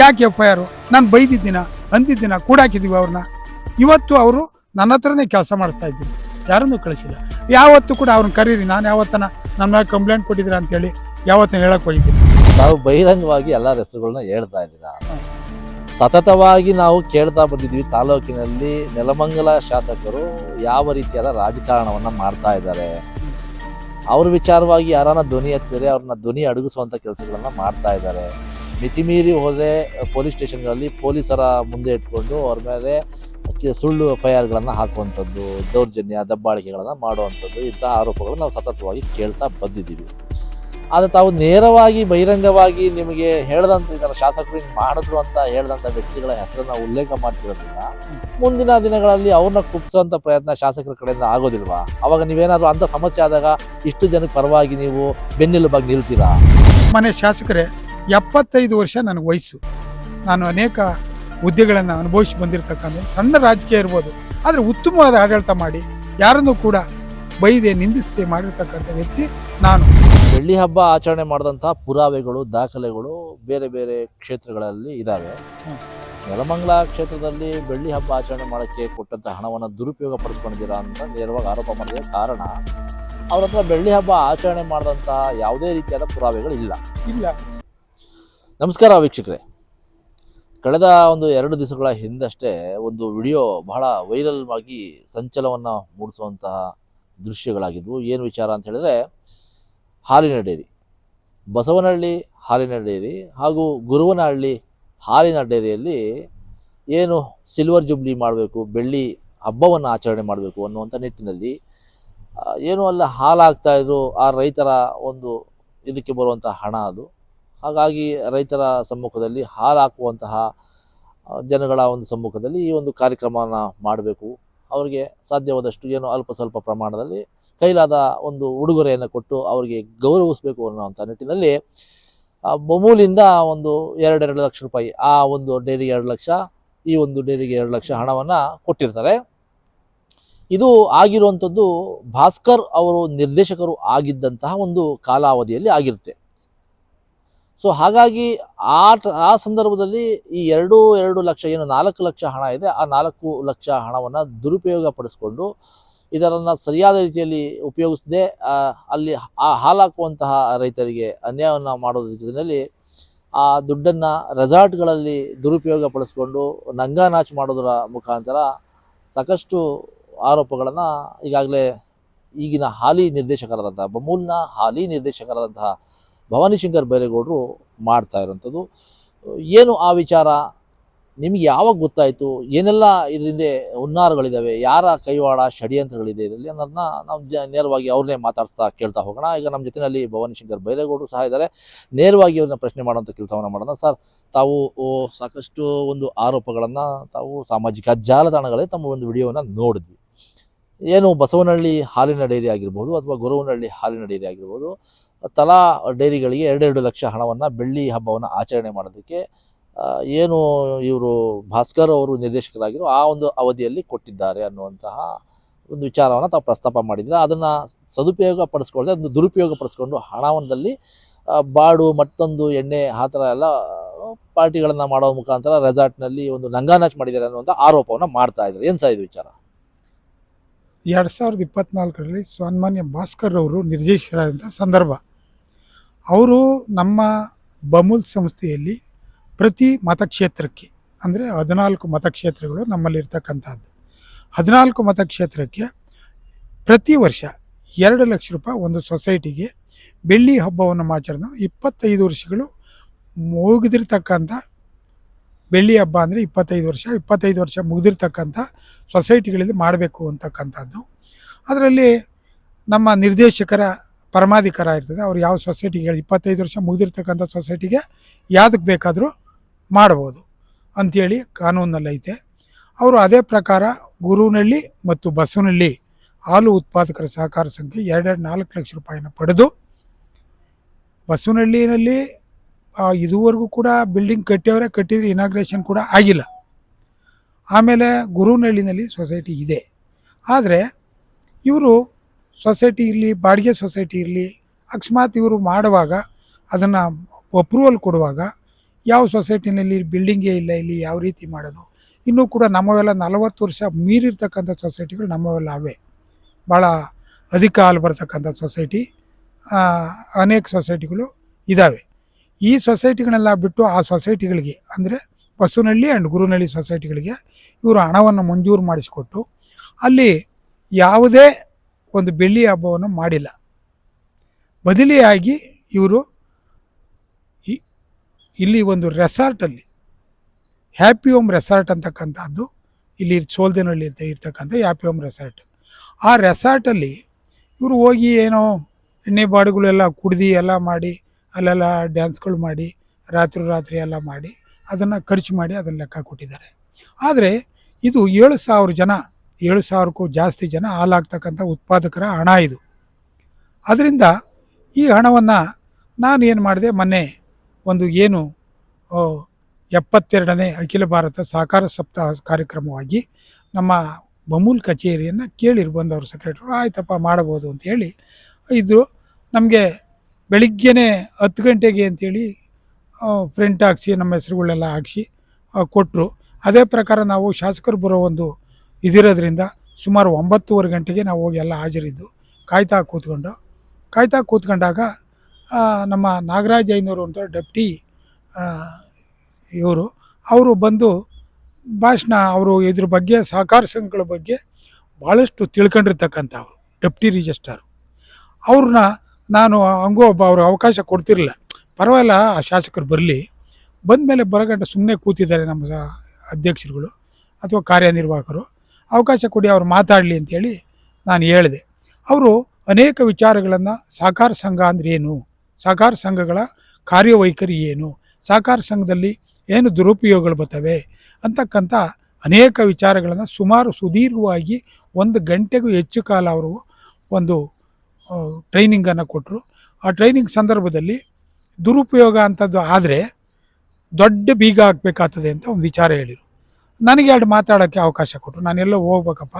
ಯಾಕೆ F I ಆರು? ನಾನು ಬೈದಿದ್ದೀನ, ಅಂದಿದ್ದೀನ ಕೂಡಾಕಿದ್ದೀವಿ ಅವ್ರನ್ನ. ಇವತ್ತು ಅವರು ನನ್ನ ಹತ್ರನೇ ಕೆಲಸ ಮಾಡಿಸ್ತಾ ಇದ್ದೀನಿ ಯಾರನ್ನೂ ಕಳಿಸಿಲ್ಲ. ಯಾವತ್ತೂ ಕೂಡ ಅವ್ರನ್ನ ಕರೀರಿ. ನಾನು ಯಾವತ್ತನ ನನ್ನ ಮೇಲೆ ಕಂಪ್ಲೇಂಟ್ ಕೊಟ್ಟಿದ್ದೀರ ಅಂತೇಳಿ ಯಾವತ್ತನ ಹೇಳಕ್ಕೆ ಹೋಗಿದ್ದೀನಿ. ನಾವು ಬಹಿರಂಗವಾಗಿ ಎಲ್ಲ ಹೆಸರುಗಳನ್ನ ಹೇಳ್ತಾ ಇದ್ದೀರಾ? ಸತತವಾಗಿ ನಾವು ಕೇಳ್ತಾ ಬಂದಿದ್ದೀವಿ. ತಾಲೂಕಿನಲ್ಲಿ ನೆಲಮಂಗಲ ಶಾಸಕರು ಯಾವ ರೀತಿಯಾದ ರಾಜಕಾರಣವನ್ನು ಮಾಡ್ತಾ ಇದ್ದಾರೆ? ಅವ್ರ ವಿಚಾರವಾಗಿ ಯಾರನ್ನ ಧ್ವನಿ ಎತ್ತಿದರೆ ಅವ್ರನ್ನ ಧ್ವನಿ ಅಡಗಿಸುವಂಥ ಕೆಲಸಗಳನ್ನು ಮಾಡ್ತಾ ಇದ್ದಾರೆ. ಮಿತಿಮೀರಿ ಹೋದರೆ ಪೊಲೀಸ್ ಸ್ಟೇಷನ್ಗಳಲ್ಲಿ ಪೊಲೀಸರ ಮುಂದೆ ಇಟ್ಕೊಂಡು ಅವ್ರ ಮೇಲೆ ಸುಳ್ಳು ಎಫ್ ಐ ಆರ್ಗಳನ್ನು ಹಾಕುವಂಥದ್ದು, ದೌರ್ಜನ್ಯ, ದಬ್ಬಾಳಿಕೆಗಳನ್ನು ಮಾಡುವಂಥದ್ದು, ಇಂತಹ ಆರೋಪಗಳು ನಾವು ಸತತವಾಗಿ ಕೇಳ್ತಾ ಬಂದಿದ್ದೀವಿ. ಆದರೆ ತಾವು ನೇರವಾಗಿ ಬಹಿರಂಗವಾಗಿ ನಿಮಗೆ ಹೇಳ್ದಂತ ಇದರ ಶಾಸಕರು ಮಾಡಿದ್ರು ಅಂತ ಹೇಳ್ದಂಥ ವ್ಯಕ್ತಿಗಳ ಹೆಸರನ್ನು ಉಲ್ಲೇಖ ಮಾಡ್ತಿರೋದ್ರಿಂದ ಮುಂದಿನ ದಿನಗಳಲ್ಲಿ ಅವ್ರನ್ನ ಕುಪ್ಸೋಂಥ ಪ್ರಯತ್ನ ಶಾಸಕರ ಕಡೆಯಿಂದ ಆಗೋದಿಲ್ವಾ? ಅವಾಗ ನೀವೇನಾದರೂ ಅಂಥ ಸಮಸ್ಯೆ ಆದಾಗ ಇಷ್ಟು ಜನಕ್ಕೆ ಪರವಾಗಿ ನೀವು ಬೆನ್ನೆಲುಬಾಗಿ ನಿಲ್ತೀರಾ? ಮನೆ ಶಾಸಕರೇ ಎಪ್ಪತ್ತೈದು ವರ್ಷ ನನಗೆ ವಯಸ್ಸು. ನಾನು ಅನೇಕ ಹುದ್ದೆಗಳನ್ನು ಅನುಭವಿಸಿ ಬಂದಿರತಕ್ಕಂಥ ಸಣ್ಣ ರಾಜಕೀಯ ಇರ್ಬೋದು ಆದರೆ ಉತ್ತಮವಾದ ಆಡಳಿತ ಮಾಡಿ ಯಾರನ್ನೂ ಕೂಡ ಬೈದೆ ನಿಂದಿಸದೆ ಮಾಡಿರ್ತಕ್ಕಂಥ ವ್ಯಕ್ತಿ ನಾನು. ಬೆಳ್ಳಿ ಹಬ್ಬ ಆಚರಣೆ ಮಾಡಿದಂಥ ಪುರಾವೆಗಳು ದಾಖಲೆಗಳು ಬೇರೆ ಬೇರೆ ಕ್ಷೇತ್ರಗಳಲ್ಲಿ ಇದ್ದಾವೆ. ನೆಲಮಂಗಲ ಕ್ಷೇತ್ರದಲ್ಲಿ ಬೆಳ್ಳಿ ಹಬ್ಬ ಆಚರಣೆ ಮಾಡೋಕ್ಕೆ ಕೊಟ್ಟಂಥ ಹಣವನ್ನು ದುರುಪಯೋಗ ಪಡಿಸ್ಕೊಂಡಿದ್ದೀರಾ ಅಂತ ನೇರವಾಗಿ ಆರೋಪ ಮಾಡಿದ ಕಾರಣ ಅವ್ರ ಹತ್ರ ಬೆಳ್ಳಿ ಹಬ್ಬ ಆಚರಣೆ ಮಾಡಿದಂತಹ ಯಾವುದೇ ರೀತಿಯಾದ ಪುರಾವೆಗಳು ಇಲ್ಲ ಇಲ್ಲ. ನಮಸ್ಕಾರ ವೀಕ್ಷಕರೇ. ಕಳೆದ ಒಂದು ಎರಡು ದಿವಸಗಳ ಹಿಂದಷ್ಟೇ ಒಂದು ವಿಡಿಯೋ ಬಹಳ ವೈರಲ್ ಆಗಿ ಸಂಚಲವನ್ನು ಮೂಡಿಸುವಂತಹ ದೃಶ್ಯಗಳಾಗಿದ್ವು. ಏನು ವಿಚಾರ ಅಂತ ಹೇಳಿದ್ರೆ, ಹಾಲಿನ ಡೈರಿ. ಬಸವನಹಳ್ಳಿ ಹಾಲಿನ ಡೈರಿ ಹಾಗೂ ಗುರುವನಹಳ್ಳಿ ಹಾಲಿನ ಡೈರಿಯಲ್ಲಿ ಏನು ಸಿಲ್ವರ್ ಜುಬ್ಲಿ ಮಾಡಬೇಕು, ಬೆಳ್ಳಿ ಹಬ್ಬವನ್ನು ಆಚರಣೆ ಮಾಡಬೇಕು ಅನ್ನುವಂಥ ನಿಟ್ಟಿನಲ್ಲಿ ಏನು ಅಲ್ಲ ಹಾಲಾಗ್ತಾಯಿದ್ರು ಆ ರೈತರ ಒಂದು ಇದಕ್ಕೆ ಬರುವಂಥ ಹಣ ಅದು. ಹಾಗಾಗಿ ರೈತರ ಸಮ್ಮುಖದಲ್ಲಿ ಹಾಲು ಹಾಕುವಂತಹ ಜನಗಳ ಒಂದು ಸಮ್ಮುಖದಲ್ಲಿ ಈ ಒಂದು ಕಾರ್ಯಕ್ರಮನ ಮಾಡಬೇಕು. ಅವರಿಗೆ ಸಾಧ್ಯವಾದಷ್ಟು ಏನು ಅಲ್ಪ ಸ್ವಲ್ಪ ಪ್ರಮಾಣದಲ್ಲಿ ಕೈಲಾದ ಒಂದು ಉಡುಗೊರೆಯನ್ನು ಕೊಟ್ಟು ಅವರಿಗೆ ಗೌರವಿಸಬೇಕು ಅನ್ನೋವಂಥ ನಿಟ್ಟಿನಲ್ಲಿ ಬಮೂಲಿಂದ ಒಂದು ಎರಡೆರಡು ಲಕ್ಷ ರೂಪಾಯಿ, ಆ ಒಂದು ಡೈರಿಗೆ ಎರಡು ಲಕ್ಷ, ಈ ಒಂದು ಡೈರಿಗೆ ಎರಡು ಲಕ್ಷ ಹಣವನ್ನು ಕೊಟ್ಟಿರ್ತಾರೆ. ಇದು ಆಗಿರುವಂಥದ್ದು ಭಾಸ್ಕರ್ ಅವರು ನಿರ್ದೇಶಕರು ಆಗಿದ್ದಂತಹ ಒಂದು ಕಾಲಾವಧಿಯಲ್ಲಿ ಆಗಿರುತ್ತೆ. ಸೊ ಹಾಗಾಗಿ ಆ ಆ ಸಂದರ್ಭದಲ್ಲಿ ಈ ಎರಡು ಎರಡು ಲಕ್ಷ ಏನು ನಾಲ್ಕು ಲಕ್ಷ ಹಣ ಇದೆ, ಆ ನಾಲ್ಕು ಲಕ್ಷ ಹಣವನ್ನು ದುರುಪಯೋಗ ಪಡಿಸ್ಕೊಂಡು ಇದರನ್ನು ಸರಿಯಾದ ರೀತಿಯಲ್ಲಿ ಉಪಯೋಗಿಸದೆ ಅಲ್ಲಿ ಆ ಹಾಲಾಕುವಂತಹ ರೈತರಿಗೆ ಅನ್ಯಾಯವನ್ನು ಮಾಡೋದ್ರ ಜೊತೆಯಲ್ಲಿ ಆ ದುಡ್ಡನ್ನು ರೆಸಾರ್ಟ್ಗಳಲ್ಲಿ ದುರುಪಯೋಗ ಪಡಿಸ್ಕೊಂಡು ನಂಗಾನಾಚ್ ಮಾಡೋದರ ಮುಖಾಂತರ ಸಾಕಷ್ಟು ಆರೋಪಗಳನ್ನು ಈಗಾಗಲೇ ಈಗಿನ ಹಾಲಿ ನಿರ್ದೇಶಕರಾದಂತಹ, ಬಮೂಲ್ನ ಹಾಲಿ ನಿರ್ದೇಶಕರಾದಂತಹ ಭವಾನಿ ಶಂಕರ್ ಬೈರೇಗೌಡರು ಮಾಡ್ತಾ ಇರೋಂಥದ್ದು. ಏನು ಆ ವಿಚಾರ? ನಿಮಗೆ ಯಾವಾಗ ಗೊತ್ತಾಯಿತು? ಏನೆಲ್ಲ ಇದರಿಂದ ಹುನ್ನಾರಗಳಿದ್ದಾವೆ ಯಾರ ಕೈವಾಡ ಷಡ್ಯಂತ್ರಗಳಿದೆ ಇದರಲ್ಲಿ ಅನ್ನೋದನ್ನ ನಾವು ನೇರವಾಗಿ ಅವ್ರನ್ನೇ ಮಾತಾಡ್ತಾ ಕೇಳ್ತಾ ಹೋಗೋಣ. ಈಗ ನಮ್ಮ ಜೊತೆಯಲ್ಲಿ ಭವಾನಿ ಶಂಕರ್ ಬೈರೇಗೌಡರು ಸಹ ಇದ್ದಾರೆ. ನೇರವಾಗಿ ಅವ್ರನ್ನ ಪ್ರಶ್ನೆ ಮಾಡುವಂಥ ಕೆಲಸವನ್ನು ಮಾಡೋಣ. ಸರ್, ತಾವು ಸಾಕಷ್ಟು ಒಂದು ಆರೋಪಗಳನ್ನು ತಾವು ಸಾಮಾಜಿಕ ಜಾಲತಾಣಗಳಲ್ಲಿ ತಮ್ಮ ಒಂದು ವಿಡಿಯೋವನ್ನು ನೋಡಿದ್ವಿ. ಏನು ಬಸವನಹಳ್ಳಿ ಹಾಲಿನ ಡೈರಿ ಆಗಿರ್ಬೋದು ಅಥವಾ ಗೊರವನಹಳ್ಳಿ ಹಾಲಿನ ಡೈರಿ ಆಗಿರ್ಬೋದು. ತಲಾ ಡೈರಿಗಳಿಗೆ ಎರಡೆರಡು ಲಕ್ಷ ಹಣವನ್ನು ಬೆಳ್ಳಿ ಹಬ್ಬವನ್ನು ಆಚರಣೆ ಮಾಡೋದಕ್ಕೆ ಏನು ಇವರು ಭಾಸ್ಕರ್ ಅವರು ನಿರ್ದೇಶಕರಾಗಿರೋ ಆ ಒಂದು ಅವಧಿಯಲ್ಲಿ ಕೊಟ್ಟಿದ್ದಾರೆ ಅನ್ನುವಂತಹ ಒಂದು ವಿಚಾರವನ್ನು ತಾವು ಪ್ರಸ್ತಾಪ ಮಾಡಿದರೆ, ಅದನ್ನು ಸದುಪಯೋಗ ಪಡಿಸ್ಕೊಳ್ಳದೆ ಅದನ್ನು ದುರುಪಯೋಗ ಪಡಿಸ್ಕೊಂಡು ಹಣವನ್ನಲ್ಲಿ ಬಾಡು, ಮತ್ತೊಂದು ಎಣ್ಣೆ ಆ ಥರ ಎಲ್ಲ ಪಾರ್ಟಿಗಳನ್ನು ಮಾಡೋ ಮುಖಾಂತರ ರೆಸಾರ್ಟ್ನಲ್ಲಿ ಒಂದು ನಂಗಾನಾಚ್ ಮಾಡಿದ್ದಾರೆ ಅನ್ನುವಂಥ ಆರೋಪವನ್ನು ಮಾಡ್ತಾ ಇದ್ದಾರೆ. ಏನು ಸಹ ಇದು ವಿಚಾರ? ಎರಡು ಸಾವಿರದ ಇಪ್ಪತ್ನಾಲ್ಕರಲ್ಲಿ ಸನ್ಮಾನ್ಯ ಭಾಸ್ಕರ್ ಅವರು ನಿರ್ದೇಶಕರಾದಂಥ ಸಂದರ್ಭ. ಅವರು ನಮ್ಮ ಬಮೂಲ್ ಸಂಸ್ಥೆಯಲ್ಲಿ ಪ್ರತಿ ಮತಕ್ಷೇತ್ರಕ್ಕೆ, ಅಂದರೆ ಹದಿನಾಲ್ಕು ಮತಕ್ಷೇತ್ರಗಳು ನಮ್ಮಲ್ಲಿರ್ತಕ್ಕಂಥದ್ದು. ಹದಿನಾಲ್ಕು ಮತಕ್ಷೇತ್ರಕ್ಕೆ ಪ್ರತಿ ವರ್ಷ ಎರಡು ಲಕ್ಷ ರೂಪಾಯಿ ಒಂದು ಸೊಸೈಟಿಗೆ ಬೆಳ್ಳಿ ಹಬ್ಬವನ್ನು ಆಚರಣೆ ಇಪ್ಪತ್ತೈದು ವರ್ಷಗಳು ಮುಗಿದಿರ್ತಕ್ಕಂಥ ಬೆಳ್ಳಿ ಹಬ್ಬ ಅಂದರೆ ಇಪ್ಪತ್ತೈದು ವರ್ಷ ಇಪ್ಪತ್ತೈದು ವರ್ಷ ಮುಗಿದಿರ್ತಕ್ಕಂಥ ಸೊಸೈಟಿಗಳಲ್ಲಿ ಮಾಡಬೇಕು ಅಂತಕ್ಕಂಥದ್ದು. ಅದರಲ್ಲಿ ನಮ್ಮ ನಿರ್ದೇಶಕರ ಪರಮಾಧಿಕಾರ ಇರ್ತದೆ. ಅವ್ರು ಯಾವ ಸೊಸೈಟಿಗೆ ಇಪ್ಪತ್ತೈದು ವರ್ಷ ಮುಗಿದಿರ್ತಕ್ಕಂಥ ಸೊಸೈಟಿಗೆ ಯಾವುದಕ್ಕೆ ಬೇಕಾದರೂ ಮಾಡ್ಬೋದು ಅಂಥೇಳಿ ಕಾನೂನಲ್ಲೈತೆ ಅವರು ಅದೇ ಪ್ರಕಾರ ಗುರುನಳ್ಳಿ ಮತ್ತು ಬಸವನಲ್ಲಿ ಹಾಲು ಉತ್ಪಾದಕರ ಸಹಕಾರ ಸಂಖ್ಯೆ ಎರಡೆರಡು ನಾಲ್ಕು ಲಕ್ಷ ರೂಪಾಯಿನ ಪಡೆದು ಬಸವನಹಳ್ಳಿನಲ್ಲಿ ಇದುವರೆಗೂ ಕೂಡ ಬಿಲ್ಡಿಂಗ್ ಕಟ್ಟಿಯವರೇ, ಕಟ್ಟಿದ್ರೆ ಇನಾಗ್ರೇಷನ್ ಕೂಡ ಆಗಿಲ್ಲ. ಆಮೇಲೆ ಗುರುನಹಳ್ಳಿನಲ್ಲಿ ಸೊಸೈಟಿ ಇದೆ. ಆದರೆ ಇವರು ಸೊಸೈಟಿ ಇರಲಿ, ಬಾಡಿಗೆ ಸೊಸೈಟಿ ಇರಲಿ, ಅಕಸ್ಮಾತ್ ಇವರು ಮಾಡುವಾಗ ಅದನ್ನು ಅಪ್ರೂವಲ್ ಕೊಡುವಾಗ ಯಾವ ಸೊಸೈಟಿನಲ್ಲಿ ಬಿಲ್ಡಿಂಗೇ ಇಲ್ಲ, ಇಲ್ಲಿ ಯಾವ ರೀತಿ ಮಾಡೋದು? ಇನ್ನೂ ಕೂಡ ನಮ್ಮವೆಲ್ಲ ನಲವತ್ತು ವರ್ಷ ಮೀರಿರ್ತಕ್ಕಂಥ ಸೊಸೈಟಿಗಳು ನಮ್ಮವೆಲ್ಲ ಅವೆ. ಭಾಳ ಅಧಿಕ ಹಾಲು ಬರ್ತಕ್ಕಂಥ ಸೊಸೈಟಿ ಅನೇಕ ಸೊಸೈಟಿಗಳು ಇದ್ದಾವೆ ಈ ಸೊಸೈಟಿಗಳನ್ನೆಲ್ಲ ಬಿಟ್ಟು ಆ ಸೊಸೈಟಿಗಳಿಗೆ, ಅಂದರೆ ಬಸ್ಸುನಳ್ಳಿ ಆ್ಯಂಡ್ ಗುರುನಳ್ಳಿ ಸೊಸೈಟಿಗಳಿಗೆ ಇವರು ಹಣವನ್ನು ಮಂಜೂರು ಮಾಡಿಸಿಕೊಟ್ಟು ಅಲ್ಲಿ ಯಾವುದೇ ಒಂದು ಬೆಳ್ಳಿ ಹಬ್ಬವನ್ನು ಮಾಡಿಲ್ಲ. ಬದಲಿಯಾಗಿ ಇವರು ಇಲ್ಲಿ ಒಂದು ರೆಸಾರ್ಟಲ್ಲಿ ಹ್ಯಾಪಿ ಹೋಮ್ ರೆಸಾರ್ಟ್ ಅಂತಕ್ಕಂಥದ್ದು, ಇಲ್ಲಿ ಸೋಲ್ದೇನಳ್ಳಿ ಅಂತ ಇರ್ತಕ್ಕಂಥ ಹ್ಯಾಪಿ ಹೋಮ್ ರೆಸಾರ್ಟ್ ಆ ರೆಸಾರ್ಟಲ್ಲಿ ಇವರು ಹೋಗಿ ಏನೋ ಎಣ್ಣೆ ಬಾಡುಗಳೆಲ್ಲ ಕುಡ್ದು ಎಲ್ಲ ಮಾಡಿ ಅಲ್ಲೆಲ್ಲ ಡ್ಯಾನ್ಸ್ಗಳು ಮಾಡಿ, ರಾತ್ರಿ ರಾತ್ರಿ ಎಲ್ಲ ಮಾಡಿ, ಅದನ್ನು ಖರ್ಚು ಮಾಡಿ ಅದನ್ನು ಲೆಕ್ಕ ಕೊಟ್ಟಿದ್ದಾರೆ. ಆದರೆ ಇದು ಏಳು ಸಾವಿರ ಜನ, ಏಳು ಸಾವಿರಕ್ಕೂ ಜಾಸ್ತಿ ಜನ ಹಾಲಾಗ್ತಕ್ಕಂಥ ಉತ್ಪಾದಕರ ಹಣ ಇದು. ಅದರಿಂದ ಈ ಹಣವನ್ನು ನಾನು ಏನು ಮಾಡಿದೆ, ಮೊನ್ನೆ ಒಂದು ಏನು ಎಪ್ಪತ್ತೆರಡನೇ ಅಖಿಲ ಭಾರತ ಸಹಕಾರ ಸಪ್ತಾಹ ಕಾರ್ಯಕ್ರಮವಾಗಿ ನಮ್ಮ ಬಮೂಲ್ ಕಚೇರಿಯನ್ನು ಕೇಳಿರು ಬಂದವರು ಸೆಕ್ರೆಟರಿ ಆಯ್ತಪ್ಪ, ಮಾಡ್ಬೋದು ಅಂತೇಳಿ ಇದು ನಮಗೆ ಬೆಳಿಗ್ಗೆನೇ ಹತ್ತು ಗಂಟೆಗೆ ಅಂತೇಳಿ ಫ್ರಂಟ್ ಹಾಕ್ಸಿ, ನಮ್ಮ ಹೆಸರುಗಳೆಲ್ಲ ಹಾಕ್ಸಿ ಕೊಟ್ಟರು ಅದೇ ಪ್ರಕಾರ ನಾವು ಶಾಸಕರು ಬರೋ ಒಂದು ಇದಿರೋದ್ರಿಂದ ಸುಮಾರು ಒಂಬತ್ತುವರೆ ಗಂಟೆಗೆ ನಾವು ಹೋಗಿ ಎಲ್ಲ ಹಾಜರಿದ್ದು. ಕಾಯ್ತಾ ಕೂತ್ಕೊಂಡು. ಕಾಯ್ತಾ ಕೂತ್ಕೊಂಡಾಗ ನಮ್ಮ ನಾಗರಾಜ್ ಐನೂರು ಅಂತ ಡೆಪ್ಟಿ ಇವರು, ಅವರು ಬಂದು ಭಾಷಣ, ಅವರು ಇದ್ರ ಬಗ್ಗೆ, ಸಹಕಾರ ಸಂಘಗಳ ಬಗ್ಗೆ ಭಾಳಷ್ಟು ತಿಳ್ಕೊಂಡಿರ್ತಕ್ಕಂಥವ್ರು, ಡೆಪ್ಟಿ ರಿಜಿಸ್ಟ್ರಾರು. ಅವ್ರನ್ನ ನಾನು ಹಂಗೂ ಒಬ್ಬ ಅವ್ರ ಅವಕಾಶ ಕೊಡ್ತಿರಲಿಲ್ಲ. ಪರವಾಗಿಲ್ಲ, ಆ ಶಾಸಕರು ಬರಲಿ. ಬಂದ ಮೇಲೆ ಬರಗಂಟ ಸುಮ್ಮನೆ ಕೂತಿದ್ದಾರೆ ನಮ್ಮ ಅಧ್ಯಕ್ಷರುಗಳು ಅಥವಾ ಕಾರ್ಯನಿರ್ವಾಹಕರು. ಅವಕಾಶ ಕೊಡಿ, ಅವ್ರು ಮಾತಾಡಲಿ ಅಂತೇಳಿ ನಾನು ಹೇಳಿದೆ. ಅವರು ಅನೇಕ ವಿಚಾರಗಳನ್ನು ಸಹಕಾರ ಸಂಘ ಅಂದರೆ ಏನು? ಸಹಕಾರ ಸಂಘಗಳ ಕಾರ್ಯವೈಖರಿ ಏನು? ಸಹಕಾರ ಸಂಘದಲ್ಲಿ ಏನು ದುರುಪಯೋಗಗಳು ಬರ್ತವೆ? ಅಂತಕ್ಕಂಥ ಅನೇಕ ವಿಚಾರಗಳನ್ನು ಸುಮಾರು ಸುದೀರ್ಘವಾಗಿ ಒಂದು ಗಂಟೆಗೂ ಹೆಚ್ಚು ಕಾಲ ಅವರು ಒಂದು ಟ್ರೈನಿಂಗನ್ನು ಕೊಟ್ಟರು ಆ ಟ್ರೈನಿಂಗ್ ಸಂದರ್ಭದಲ್ಲಿ ದುರುಪಯೋಗ ಅಂಥದ್ದು ಆದರೆ ದೊಡ್ಡ ಬೀಗ ಆಗಬೇಕಾಗ್ತದೆ ಅಂತ ಒಂದು ವಿಚಾರ ಹೇಳಿದರು ನನಗೆ ಎರಡು ಮಾತಾಡೋಕ್ಕೆ ಅವಕಾಶ ಕೊಟ್ಟರು ನಾನೆಲ್ಲೋ ಹೋಗ್ಬೇಕಪ್ಪ.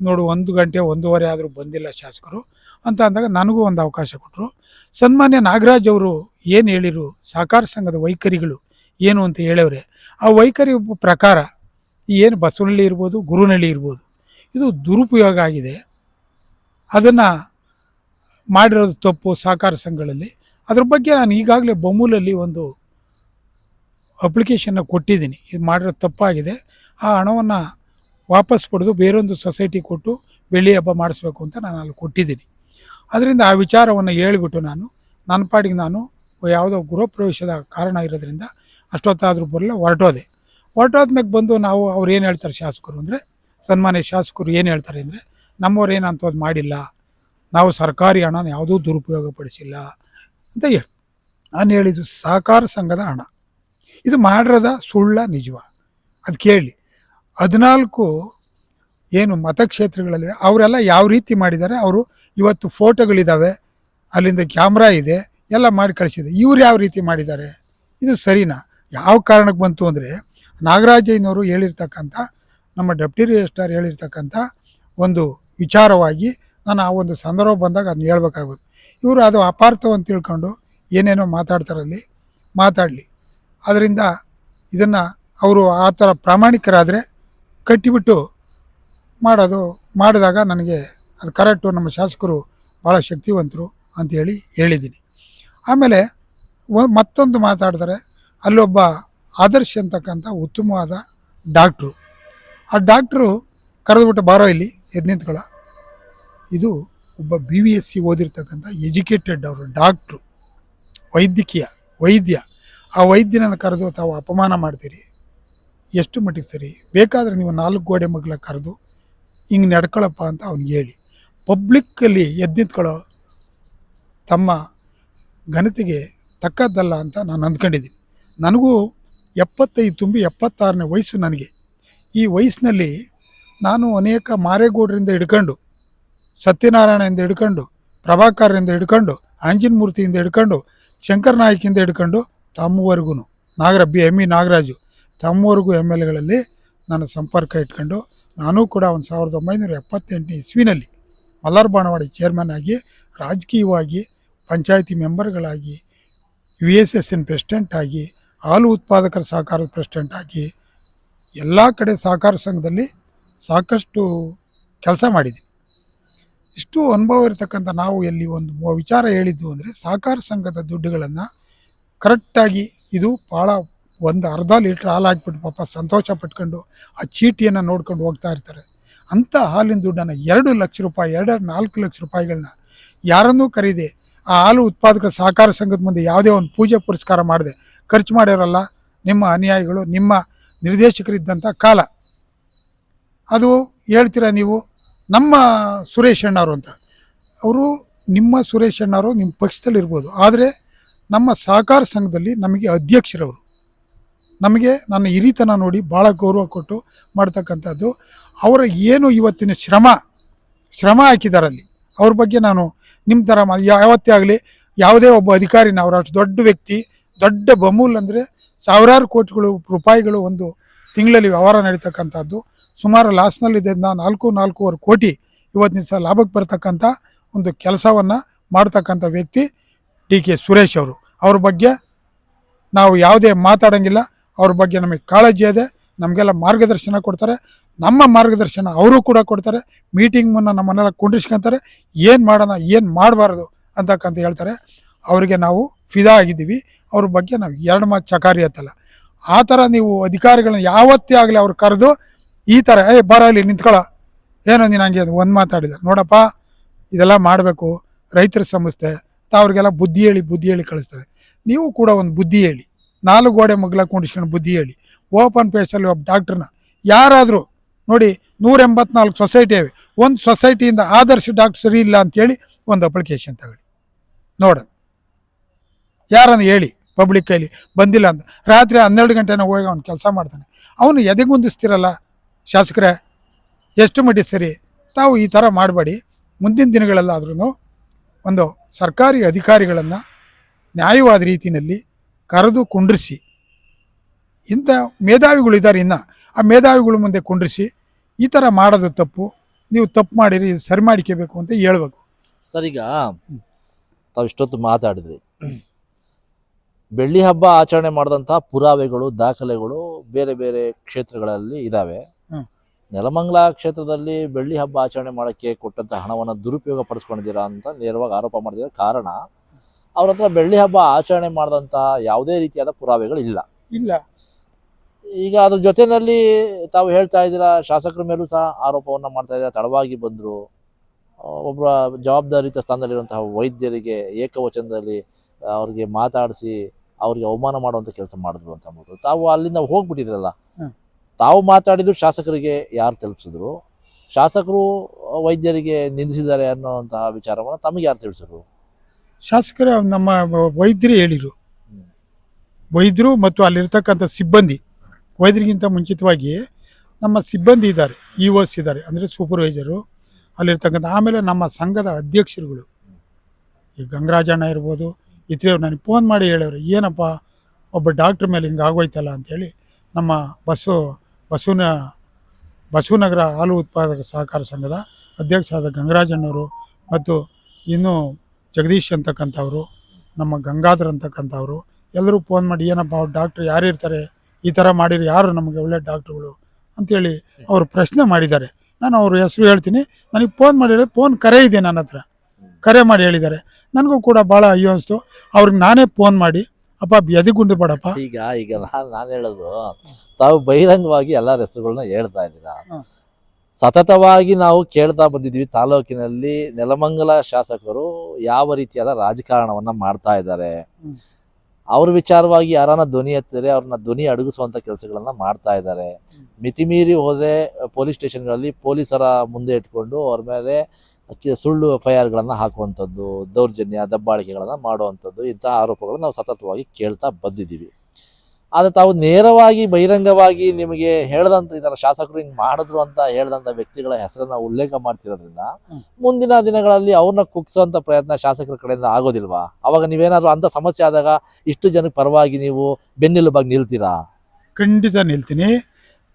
ನೋಡು, ಒಂದು ಗಂಟೆ, ಒಂದೂವರೆ ಆದರೂ ಬಂದಿಲ್ಲ ಶಾಸಕರು ಅಂತ ಅಂದಾಗ ನನಗೂ ಒಂದು ಅವಕಾಶ ಕೊಟ್ಟರು ಸನ್ಮಾನ್ಯ ನಾಗರಾಜ್ ಅವರು ಏನು ಹೇಳಿರು? ಸಹಕಾರ ಸಂಘದ ವೈಖರಿಗಳು ಏನು ಅಂತ ಹೇಳವ್ರೆ. ಆ ವೈಖರಿ ಪ್ರಕಾರ ಏನು ಬಸವನಹಳ್ಳಿ ಇರ್ಬೋದು ಗುರುನಳ್ಳಿ ಇರ್ಬೋದು, ಇದು ದುರುಪಯೋಗ ಆಗಿದೆ. ಅದನ್ನು ಮಾಡಿರೋದು ತಪ್ಪು ಸಹಕಾರ ಸಂಘಗಳಲ್ಲಿ. ಅದ್ರ ಬಗ್ಗೆ ನಾನು ಈಗಾಗಲೇ ಬೊಮ್ಮೂಲಲ್ಲಿ ಒಂದು ಅಪ್ಲಿಕೇಶನ್ನ ಕೊಟ್ಟಿದ್ದೀನಿ. ಇದು ಮಾಡಿರೋದು ತಪ್ಪಾಗಿದೆ. ಆ ಹಣವನ್ನು ವಾಪಸ್ ಪಡೆದು ಬೇರೊಂದು ಸೊಸೈಟಿ ಕೊಟ್ಟು ಬೆಳ್ಳಿ ಹಬ್ಬ ಮಾಡಿಸ್ಬೇಕು ಅಂತ ನಾನು ಅಲ್ಲಿ ಕೊಟ್ಟಿದ್ದೀನಿ. ಅದರಿಂದ ಆ ವಿಚಾರವನ್ನು ಹೇಳಿಬಿಟ್ಟು ನಾನು, ನನ್ನ ಪಾಡಿಗೆ ನಾನು ಯಾವುದೋ ಗೃಹ ಪ್ರವೇಶದ ಕಾರಣ ಇರೋದ್ರಿಂದ ಅಷ್ಟೊತ್ತಾದರೂ ಬರಲ್ಲ, ಹೊರಟೋದೆ. ಹೊರಟೋದ್ಮೇಲೆ ಬಂದು ನಾವು ಅವ್ರು ಏನು ಹೇಳ್ತಾರೆ ಶಾಸಕರು ಅಂದರೆ, ಸನ್ಮಾನ್ಯ ಶಾಸಕರು ಏನು ಹೇಳ್ತಾರೆ ಅಂದರೆ, ನಮ್ಮವ್ರು ಏನು ಅದು ಮಾಡಿಲ್ಲ. ನಾವು ಸರ್ಕಾರಿ ಹಣನ ಯಾವುದೂ ದುರುಪಯೋಗ ಪಡಿಸಿಲ್ಲ ಅಂತ ಹೇಳಿ. ನಾನು ಹೇಳಿದ್ದು ಸಹಕಾರ ಸಂಘದ ಹಣ. ಇದು ಮಾಡಿರೋದ ಸುಳ್ಳ ನಿಜವ. ಅದು ಕೇಳಿ. ಹದಿನಾಲ್ಕು ಏನು ಮತಕ್ಷೇತ್ರಗಳಲ್ಲಿ ಅವರೆಲ್ಲ ಯಾವ ರೀತಿ ಮಾಡಿದ್ದಾರೆ, ಅವರು ಇವತ್ತು ಫೋಟೋಗಳಿದ್ದಾವೆ ಅಲ್ಲಿಂದ ಕ್ಯಾಮ್ರಾ ಇದೆ, ಎಲ್ಲ ಮಾಡಿ ಕಳಿಸಿದೆ. ಇವ್ರು ಯಾವ ರೀತಿ ಮಾಡಿದ್ದಾರೆ? ಇದು ಸರಿನಾ? ಯಾವ ಕಾರಣಕ್ಕೆ ಬಂತು ಅಂದರೆ, ನಾಗರಾಜಯ್ಯನವರು ಹೇಳಿರ್ತಕ್ಕಂಥ, ನಮ್ಮ ಡೆಪ್ಟಿ ರಿಜಿಸ್ಟ್ರಾರ್ ಹೇಳಿರ್ತಕ್ಕಂಥ ಒಂದು ವಿಚಾರವಾಗಿ ನಾನು ಆ ಒಂದು ಸಂದರ್ಭ ಬಂದಾಗ ಅದನ್ನ ಹೇಳ್ಬೇಕಾಗುತ್ತೆ. ಇವರು ಅದು ಅಪಾರ್ಥವನ್ನು ತಿಳ್ಕೊಂಡು ಏನೇನೋ ಮಾತಾಡ್ತಾರಲ್ಲಿ ಮಾತಾಡಲಿ. ಅದರಿಂದ ಇದನ್ನು ಅವರು ಆ ಥರ ಪ್ರಾಮಾಣಿಕರಾದರೆ ಕಟ್ಟಿಬಿಟ್ಟು ಮಾಡೋದು, ಮಾಡಿದಾಗ ನನಗೆ ಅದು ಕರೆಕ್ಟು, ನಮ್ಮ ಶಾಸಕರು ಭಾಳ ಶಕ್ತಿವಂತರು ಅಂತೇಳಿ ಹೇಳಿದ್ದೀನಿ. ಆಮೇಲೆ ಮತ್ತೊಂದು ಮಾತಾಡ್ತಾರೆ ಅಲ್ಲೊಬ್ಬ ಆದರ್ಶ ಅಂತಕ್ಕಂಥ ಉತ್ತಮವಾದ ಡಾಕ್ಟ್ರು. ಆ ಡಾಕ್ಟ್ರು ಕರೆದುಬಿಟ್ಟು ಬಾರೋ ಇಲ್ಲಿ ಎದ್ದು ನಿಂತ್ಕೊಳ್ಳ. ಇದು ಒಬ್ಬ ಬಿ ವಿ ಎಸ್ ಸಿ ಓದಿರ್ತಕ್ಕಂಥ ಎಜುಕೇಟೆಡ್ ಅವರು ಡಾಕ್ಟ್ರು ವೈದ್ಯಕೀಯ, ವೈದ್ಯ. ಆ ವೈದ್ಯನನ್ನು ಕರೆದು ತಾವು ಅಪಮಾನ ಮಾಡ್ತೀರಿ. ಎಷ್ಟು ಮಟ್ಟಿಗೆ ಸರಿ? ಬೇಕಾದರೆ ನೀವು ನಾಲ್ಕು ಗೋಡೆ ಮಗ್ಲ ಕರೆದು ಹಿಂಗೆ ನಡ್ಕೊಳಪ್ಪ ಅಂತ ಅವ್ನಿಗೆ ಹೇಳಿ. ಪಬ್ಲಿಕ್ಕಲ್ಲಿ ಎದ್ದು ನಿಂತ್ಕೊಳ್ಳೋ ತಮ್ಮ ಘನತೆಗೆ ತಕ್ಕದ್ದಲ್ಲ ಅಂತ ನಾನು ಅಂದ್ಕೊಂಡಿದ್ದೀನಿ ನನಗೂ ಎಪ್ಪತ್ತೈದು ತುಂಬಿ ಎಪ್ಪತ್ತಾರನೇ ವಯಸ್ಸು ನನಗೆ. ಈ ವಯಸ್ಸಿನಲ್ಲಿ ನಾನು ಅನೇಕ ಮಾರೇಗೌಡರಿಂದ ಹಿಡ್ಕೊಂಡು ಸತ್ಯನಾರಾಯಣದಿಂದ ಹಿಡ್ಕೊಂಡು ಪ್ರಭಾಕರ್ರಿಂದ ಹಿಡ್ಕೊಂಡು ಆಂಜಿನ ಮೂರ್ತಿಯಿಂದ ಹಿಡ್ಕೊಂಡು, ಶಂಕರ್ ಹಿಡ್ಕೊಂಡು ತಮ್ಮವರೆಗೂ ನಾಗರ, ಬಿ ಎಂ ಇ ನಾಗರಾಜು. ತಮ್ಮವರೆಗೂ ಎಂ ಎಲ್ ಎಗಳಲ್ಲಿ ನನ್ನ ಸಂಪರ್ಕ ಇಟ್ಕೊಂಡು, ನಾನೂ ಕೂಡ ಒಂದು ಸಾವಿರದ ಒಂಬೈನೂರ ಎಪ್ಪತ್ತೆಂಟನೇ ಇಸ್ವಿನಲ್ಲಿ ಮಲ್ಲಾರ್ ಬಾಣವಾಡಿ ಚೇರ್ಮನ್ ಆಗಿ, ರಾಜಕೀಯವಾಗಿ, panchayat ಮೆಂಬರ್ಗಳಾಗಿ, V S S N president ಆಗಿ, ಹಾಲು ಉತ್ಪಾದಕರ ಸಹಕಾರದ ಪ್ರೆಸಿಡೆಂಟ್ ಆಗಿ, ಎಲ್ಲ ಕಡೆ ಸಹಕಾರ ಸಂಘದಲ್ಲಿ ಸಾಕಷ್ಟು ಕೆಲಸ ಮಾಡಿದ್ದೀನಿ. ಇಷ್ಟು ಅನುಭವ ಇರತಕ್ಕಂಥ ನಾವು ಎಲ್ಲಿ ಒಂದು ವಿಚಾರ ಹೇಳಿದ್ದು ಅಂದರೆ ಸಹಕಾರ ಸಂಘದ ದುಡ್ಡುಗಳನ್ನು ಕರೆಕ್ಟಾಗಿ ಇದು ಭಾಳ ಒಂದು ಅರ್ಧ ಲೀಟ್ರ್ ಹಾಲು ಹಾಕ್ಬಿಟ್ಟು ಪಾಪ ಸಂತೋಷ ಪಟ್ಕೊಂಡು ಆ ಚೀಟಿಯನ್ನು ನೋಡ್ಕೊಂಡು ಹೋಗ್ತಾ ಇರ್ತಾರೆ. ಅಂಥ ಹಾಲಿನ ದುಡ್ಡನ್ನು ಎರಡು ಲಕ್ಷ ರೂಪಾಯಿ ಎರಡು ನಾಲ್ಕು ಲಕ್ಷ ರೂಪಾಯಿಗಳನ್ನ ಯಾರನ್ನೂ ಕರೀದೆ ಆ ಹಾಲು ಉತ್ಪಾದಕರ ಸಹಕಾರ ಸಂಘದ ಮುಂದೆ ಯಾವುದೇ ಒಂದು ಪೂಜೆ ಪುರಸ್ಕಾರ ಮಾಡಿದೆ. ಖರ್ಚು ಮಾಡಿರೋಲ್ಲ, ನಿಮ್ಮ ಅನುಯಾಯಿಗಳು, ನಿಮ್ಮ ನಿರ್ದೇಶಕರಿದ್ದಂಥ ಕಾಲ. ಅದು ಹೇಳ್ತೀರಾ ನೀವು? ನಮ್ಮ ಸುರೇಶ್ ಅಣ್ಣವರು ಅಂತ. ಅವರು ನಿಮ್ಮ ಸುರೇಶ್ ಅಣ್ಣವರು ನಿಮ್ಮ ಪಕ್ಷದಲ್ಲಿ ಇರ್ಬೋದು. ಆದರೆ ನಮ್ಮ ಸಹಕಾರ ಸಂಘದಲ್ಲಿ ನಮಗೆ ಅಧ್ಯಕ್ಷರವರು. ನಮಗೆ ನನ್ನ ಹಿರಿತನ ನೋಡಿ ಭಾಳ ಗೌರವ ಕೊಟ್ಟು ಮಾಡ್ತಕ್ಕಂಥದ್ದು. ಅವರ ಏನು ಇವತ್ತಿನ ಶ್ರಮ ಶ್ರಮ ಹಾಕಿದಾರಲ್ಲಿ, ಅವ್ರ ಬಗ್ಗೆ ನಾನು ನಿಮ್ಮ ಥರ ಯಾವತ್ತೇ ಆಗಲಿ ಯಾವುದೇ ಒಬ್ಬ ಅಧಿಕಾರಿನ ಅವರ ಅಷ್ಟು ದೊಡ್ಡ ವ್ಯಕ್ತಿ, ದೊಡ್ಡ ಬಮೂಲ್ ಅಂದರೆ ಸಾವಿರಾರು ಕೋಟಿಗಳು ರೂಪಾಯಿಗಳು ಒಂದು ತಿಂಗಳಲ್ಲಿ ವ್ಯವಹಾರ ನಡೀತಕ್ಕಂಥದ್ದು. ಸುಮಾರು ಲಾಸ್ನಲ್ಲಿದ್ದರಿಂದ ನಾಲ್ಕು, ನಾಲ್ಕೂವರೆ ಕೋಟಿ ಇವತ್ತಿನ ಸಹ ಲಾಭಕ್ಕೆ ಬರ್ತಕ್ಕಂಥ ಒಂದು ಕೆಲಸವನ್ನು ಮಾಡ್ತಕ್ಕಂಥ ವ್ಯಕ್ತಿ ಡಿ ಕೆ ಸುರೇಶ್ ಅವರು. ಅವ್ರ ಬಗ್ಗೆ ನಾವು ಯಾವುದೇ ಮಾತಾಡೋಂಗಿಲ್ಲ. ಅವ್ರ ಬಗ್ಗೆ ನಮಗೆ ಕಾಳಜಿ ಇದೆ. ನಮಗೆಲ್ಲ ಮಾರ್ಗದರ್ಶನ ಕೊಡ್ತಾರೆ. ನಮ್ಮ ಮಾರ್ಗದರ್ಶನ ಅವರು ಕೂಡ ಕೊಡ್ತಾರೆ. ಮೀಟಿಂಗ್ ಮುನ್ನ ನಮ್ಮನ್ನೆಲ್ಲ ಕುಂಡಿಸ್ಕೊಂತಾರೆ ಏನು ಮಾಡೋಣ, ಏನು ಮಾಡಬಾರ್ದು ಅಂತಕ್ಕಂಥ ಹೇಳ್ತಾರೆ. ಅವರಿಗೆ ನಾವು ಫಿದಾ ಆಗಿದ್ದೀವಿ. ಅವ್ರ ಬಗ್ಗೆ ನಾವು ಎರಡು ಮಾತು ಚಕಾರಿ ಅಂತಲ್ಲ ಆ ಥರ ನೀವು ಅಧಿಕಾರಿಗಳನ್ನ ಯಾವತ್ತೇ ಆಗಲಿ ಅವ್ರು ಕರೆದು ಈ ಥರ ಏ, ಬರ ಇಲ್ಲಿ, ನಿಂತ್ಕೊಳ್ಳ. ಏನೋ ನೀನು ಹಂಗೆ ಒಂದು ಮಾತಾಡಿದ. ನೋಡಪ್ಪ, ಇದೆಲ್ಲ ಮಾಡಬೇಕು. ರೈತರ ಸಂಸ್ಥೆ ಅವ್ರಿಗೆಲ್ಲ ಬುದ್ಧಿ ಹೇಳಿ ಬುದ್ಧಿ ಹೇಳಿ ಕಳಿಸ್ತಾರೆ. ನೀವು ಕೂಡ ಒಂದು ಬುದ್ಧಿ ಹೇಳಿ. ನಾಲ್ಕು ಗೋಡೆ ಮಗ್ಲ ಕುಂಡಿಸ್ಕೊಂಡು ಬುದ್ಧಿ ಹೇಳಿ. ಓಪನ್ ಪೇಸಲ್ಲಿ ಒಬ್ಬ ಡಾಕ್ಟ್ರನ್ನ ಯಾರಾದರೂ, ನೋಡಿ ನೂರ ಎಂಬತ್ನಾಲ್ಕು ಸೊಸೈಟಿ ಇವೆ. ಒಂದು ಸೊಸೈಟಿಯಿಂದ ಆದರ್ಶ ಡಾಕ್ಟರ್ ಸರಿ ಇಲ್ಲ ಅಂತೇಳಿ ಒಂದು ಅಪ್ಲಿಕೇಶನ್ ತಗೊಳ್ಳಿ. ನೋಡೋಣ. ಯಾರನ್ನು ಹೇಳಿ, ಪಬ್ಲಿಕ್ ಕೈಲಿ ಬಂದಿಲ್ಲ ಅಂತ. ರಾತ್ರಿ ಹನ್ನೆರಡು ಗಂಟೆನ ಹೋಗಿ ಅವ್ನು ಕೆಲಸ ಮಾಡ್ತಾನೆ. ಅವನು ಎದೆಗುಂದಿಸ್ತಿರಲ್ಲ. ಶಾಸಕರೇ, ಎಷ್ಟು ಮಟ್ಟಿ ಸರಿ? ತಾವು ಈ ಥರ ಮಾಡಬೇಡಿ. ಮುಂದಿನ ದಿನಗಳಲ್ಲಾದ್ರೂ ಒಂದು ಸರ್ಕಾರಿ ಅಧಿಕಾರಿಗಳನ್ನು ನ್ಯಾಯವಾದ ರೀತಿಯಲ್ಲಿ ಕರೆದು ಕುಂಡ್ರಿಸಿ. ಇಂಥ ಮೇಧಾವಿಗಳಿದ್ದಾರೆ ಇನ್ನು. ಆ ಮೇಧಾವಿಗಳ ಮುಂದೆ ಕುಂಡ್ರಿಸಿ, ಈ ಥರ ಮಾಡೋದು ತಪ್ಪು. ನೀವು ತಪ್ಪು ಮಾಡಿರಿ ಸರಿ ಮಾಡಿಕೋಬೇಕು ಅಂತ ಹೇಳ್ಬೇಕು. ಸರ್, ಈಗ ತಾವು ಇಷ್ಟೊತ್ತು ಮಾತಾಡಿದ್ರಿ. ಬೆಳ್ಳಿ ಹಬ್ಬ ಆಚರಣೆ ಮಾಡಿದಂಥ ಪುರಾವೆಗಳು, ದಾಖಲೆಗಳು ಬೇರೆ ಬೇರೆ ಕ್ಷೇತ್ರಗಳಲ್ಲಿ ಇದ್ದಾವೆ. ನೆಲಮಂಗಲ ಕ್ಷೇತ್ರದಲ್ಲಿ ಬೆಳ್ಳಿ ಹಬ್ಬ ಆಚರಣೆ ಮಾಡೋಕ್ಕೆ ಕೊಟ್ಟಂಥ ಹಣವನ್ನು ದುರುಪಯೋಗ ಪಡಿಸ್ಕೊಂಡಿದ್ದೀರಾ ಅಂತ ನೇರವಾಗಿ ಆರೋಪ ಮಾಡಿದ ಕಾರಣ ಅವ್ರ ಹತ್ರ ಬೆಳ್ಳಿ ಹಬ್ಬ ಆಚರಣೆ ಮಾಡಿದಂತಹ ಯಾವುದೇ ರೀತಿಯಾದ ಪುರಾವೆಗಳು ಇಲ್ಲ. ಇಲ್ಲ. ಈಗ ಅದ್ರ ಜೊತೆಯಲ್ಲಿ ತಾವು ಹೇಳ್ತಾ ಇದ್ದೀರಾ ಶಾಸಕರ ಮೇಲೂ ಸಹ ಆರೋಪವನ್ನು ಮಾಡ್ತಾ ಇದ್ದೀರಾ ತಡವಾಗಿ ಬಂದರು. ಒಬ್ಬರ ಜವಾಬ್ದಾರಿಯುತ ಸ್ಥಾನದಲ್ಲಿರುವಂತಹ ವೈದ್ಯರಿಗೆ ಏಕವಚನದಲ್ಲಿ ಅವ್ರಿಗೆ ಮಾತಾಡಿಸಿ ಅವ್ರಿಗೆ ಅವಮಾನ ಮಾಡುವಂಥ ಕೆಲಸ ಮಾಡಿದ್ರು ಅಂತ ಅಂದ್ಬಿಟ್ಟು. ತಾವು ಅಲ್ಲಿಂದ ಹೋಗ್ಬಿಟ್ಟಿದ್ರಲ್ಲ. ತಾವು ಮಾತಾಡಿದ್ರು ಶಾಸಕರಿಗೆ ಯಾರು ತಲುಪಿಸಿದ್ರು? ಶಾಸಕರು ವೈದ್ಯರಿಗೆ ನಿಂದಿಸಿದ್ದಾರೆ ಅನ್ನೋಂತಹ ವಿಚಾರವನ್ನು ತಮಗೆ ಯಾರು ತಿಳಿಸಿದ್ರು? ಶಾಸಕರ ನಮ್ಮ ವೈದ್ಯರು ಹೇಳಿರು. ವೈದ್ಯರು ಮತ್ತು ಅಲ್ಲಿರ್ತಕ್ಕಂಥ ಸಿಬ್ಬಂದಿ ವೈದ್ಯರಿಗಿಂತ ಮುಂಚಿತವಾಗಿ ನಮ್ಮ ಸಿಬ್ಬಂದಿ ಇದ್ದಾರೆ ಇ ಓಸ್ ಇದ್ದಾರೆ ಅಂದರೆ ಸೂಪರ್ವೈಸರು ಅಲ್ಲಿರ್ತಕ್ಕಂಥ ಆಮೇಲೆ ನಮ್ಮ ಸಂಘದ ಅಧ್ಯಕ್ಷರುಗಳು. ಈ ಗಂಗರಾಜಣ್ಣ ಇರ್ಬೋದು ಇತರೆಯವ್ರು ನನಗೆ ಫೋನ್ ಮಾಡಿ ಹೇಳೋರು ಏನಪ್ಪ ಒಬ್ಬ ಡಾಕ್ಟ್ರ್ ಮೇಲೆ ಹಿಂಗೆ ಆಗೋಯ್ತಲ್ಲ ಅಂತೇಳಿ ನಮ್ಮ ಬಸ್ಸು ಬಸವನ, ಬಸವನಗರ ಹಾಲು ಉತ್ಪಾದಕ ಸಹಕಾರ ಸಂಘದ ಅಧ್ಯಕ್ಷರಾದ ಗಂಗರಾಜಣ್ಣವರು ಮತ್ತು ಇನ್ನೂ ಜಗದೀಶ್ ಅಂತಕ್ಕಂಥವ್ರು, ನಮ್ಮ ಗಂಗಾಧರ್ ಅಂತಕ್ಕಂಥವ್ರು, ಎಲ್ಲರೂ ಫೋನ್ ಮಾಡಿ, ಏನಪ್ಪ, ಅವ್ರು ಡಾಕ್ಟ್ರು ಯಾರು ಇರ್ತಾರೆ? ಈ ಥರ ಮಾಡಿರಿ ಯಾರು ನಮಗೆ ಒಳ್ಳೆ ಡಾಕ್ಟ್ರುಗಳು ಅಂಥೇಳಿ ಅವರು ಪ್ರಶ್ನೆ ಮಾಡಿದ್ದಾರೆ. ನಾನು ಅವ್ರ ಹೆಸರು ಹೇಳ್ತೀನಿ. ನನಗೆ ಫೋನ್ ಮಾಡಿ ಹೇಳಿ ಫೋನ್ ಕರೆ ಇದೆ ನನ್ನ ಹತ್ರ. ಕರೆ ಮಾಡಿ ಹೇಳಿದ್ದಾರೆ. ನನಗೂ ಕೂಡ ಭಾಳ ಅಯ್ಯೋ ಅನಿಸ್ತು. ಅವ್ರಿಗೆ ನಾನೇ ಫೋನ್ ಮಾಡಿ ಅಪ್ಪ ಎದೆಗುಂಡು ಬೇಡಪ್ಪ ಈಗ ಈಗ ನಾನು ನಾನು ಹೇಳೋದು ತಾವು ಬಹಿರಂಗವಾಗಿ ಎಲ್ಲ ಹೆಸರುಗಳನ್ನ ಹೇಳ್ತಾ ಇದ್ದೀರಾ? ಸತತವಾಗಿ ನಾವು ಕೇಳ್ತಾ ಬಂದಿದ್ವಿ ತಾಲೂಕಿನಲ್ಲಿ ನೆಲಮಂಗಲ ಶಾಸಕರು ಯಾವ ರೀತಿಯಾದ ರಾಜಕಾರಣವನ್ನ ಮಾಡ್ತಾ ಇದ್ದಾರೆ. ಅವ್ರ ವಿಚಾರವಾಗಿ ಯಾರನ್ನ ಧ್ವನಿ ಎತ್ತಿದ್ರೆ ಅವ್ರನ್ನ ಧ್ವನಿ ಅಡಗಿಸುವಂತ ಕೆಲಸಗಳನ್ನ ಮಾಡ್ತಾ ಇದ್ದಾರೆ. ಮಿತಿಮೀರಿ ಹೋದ್ರೆ ಪೊಲೀಸ್ ಸ್ಟೇಷನ್ಗಳಲ್ಲಿ ಪೊಲೀಸರ ಮುಂದೆ ಇಟ್ಕೊಂಡು ಅವ್ರ ಮೇಲೆ ಅಕ್ಕಿ- ಸುಳ್ಳು ಎಫ್ ಐ ಆರ್ಗಳನ್ನು ಹಾಕುವಂಥದ್ದು ದೌರ್ಜನ್ಯ ದಬ್ಬಾಳಿಕೆಗಳನ್ನು ಮಾಡುವಂಥದ್ದು ಇಂಥ ಆರೋಪಗಳನ್ನು ನಾವು ಸತತವಾಗಿ ಕೇಳ್ತಾ ಬಂದಿದ್ದೀವಿ. ಆದರೆ ತಾವು ನೇರವಾಗಿ ಬಹಿರಂಗವಾಗಿ ನಿಮಗೆ ಹೇಳ್ದಂಥ ಇದರ ಶಾಸಕರು ಹಿಂಗೆ ಮಾಡಿದ್ರು ಅಂತ ಹೇಳ್ದಂಥ ವ್ಯಕ್ತಿಗಳ ಹೆಸರನ್ನು ಉಲ್ಲೇಖ ಮಾಡ್ತಿರೋದ್ರಿಂದ ಮುಂದಿನ ದಿನಗಳಲ್ಲಿ ಅವ್ರನ್ನ ಕುಗ್ಸುವಂಥ ಪ್ರಯತ್ನ ಶಾಸಕರ ಕಡೆಯಿಂದ ಆಗೋದಿಲ್ವಾ? ಅವಾಗ ನೀವೇನಾದರೂ ಅಂಥ ಸಮಸ್ಯೆ ಆದಾಗ ಇಷ್ಟು ಜನಕ್ಕೆ ಪರವಾಗಿ ನೀವು ಬೆನ್ನೆಲುಬಾಗಿ ನಿಲ್ತೀರಾ? ಖಂಡಿತ ನಿಲ್ತೀನಿ.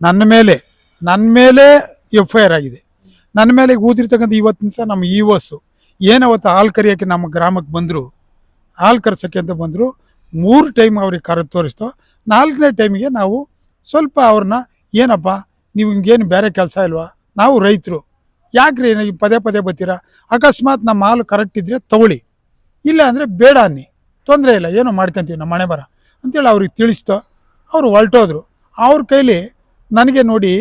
ನನ್ನ ಮೇಲೆ ನನ್ನ ಮೇಲೆ ಎಫ್ ಐ ಆರ್ ಆಗಿದೆ. ನನ್ನ ಮೇಲೆ ಊದಿರ್ತಕ್ಕಂಥ ಇವತ್ತಿನ ಸಹ ನಮ್ಮ ಇ ಓಸು ಏನವತ್ತು ಹಾಲು ಕರಿಯೋಕ್ಕೆ ನಮ್ಮ ಗ್ರಾಮಕ್ಕೆ ಬಂದರು? ಹಾಲು ಕರೆಸೋಕ್ಕೆ ಅಂತ ಬಂದರು. ಮೂರು ಟೈಮ್ ಅವ್ರಿಗೆ ಕರೆ ತೋರಿಸ್ತೋ. ನಾಲ್ಕನೇ ಟೈಮಿಗೆ ನಾವು ಸ್ವಲ್ಪ ಅವ್ರನ್ನ, ಏನಪ್ಪ, ನೀವು ಹಿಂಗೇನು ಬೇರೆ ಕೆಲಸ ಇಲ್ವಾ? ನಾವು ರೈತರು. ಯಾಕ್ರಿ ಪದೇ ಪದೇ ಬರ್ತೀರಾ? ಅಕಸ್ಮಾತ್ ನಮ್ಮ ಹಾಲು ಕರೆಕ್ಟ್ ಇದ್ದರೆ ತಗೊಳ್ಳಿ. ಇಲ್ಲ ಅಂದರೆ ಬೇಡ ಅನ್ನಿ. ತೊಂದರೆ ಇಲ್ಲ, ಏನೋ ಮಾಡ್ಕೊಂತೀವಿ ನಮ್ಮ ಮನೆ ಬರ. ಅಂತೇಳಿ ಅವ್ರಿಗೆ ತಿಳಿಸ್ತೋ. ಅವರು ಹೊರಟೋದ್ರು ಅವ್ರ ಕೈಲಿ ನನಗೆ ನೋಡಿ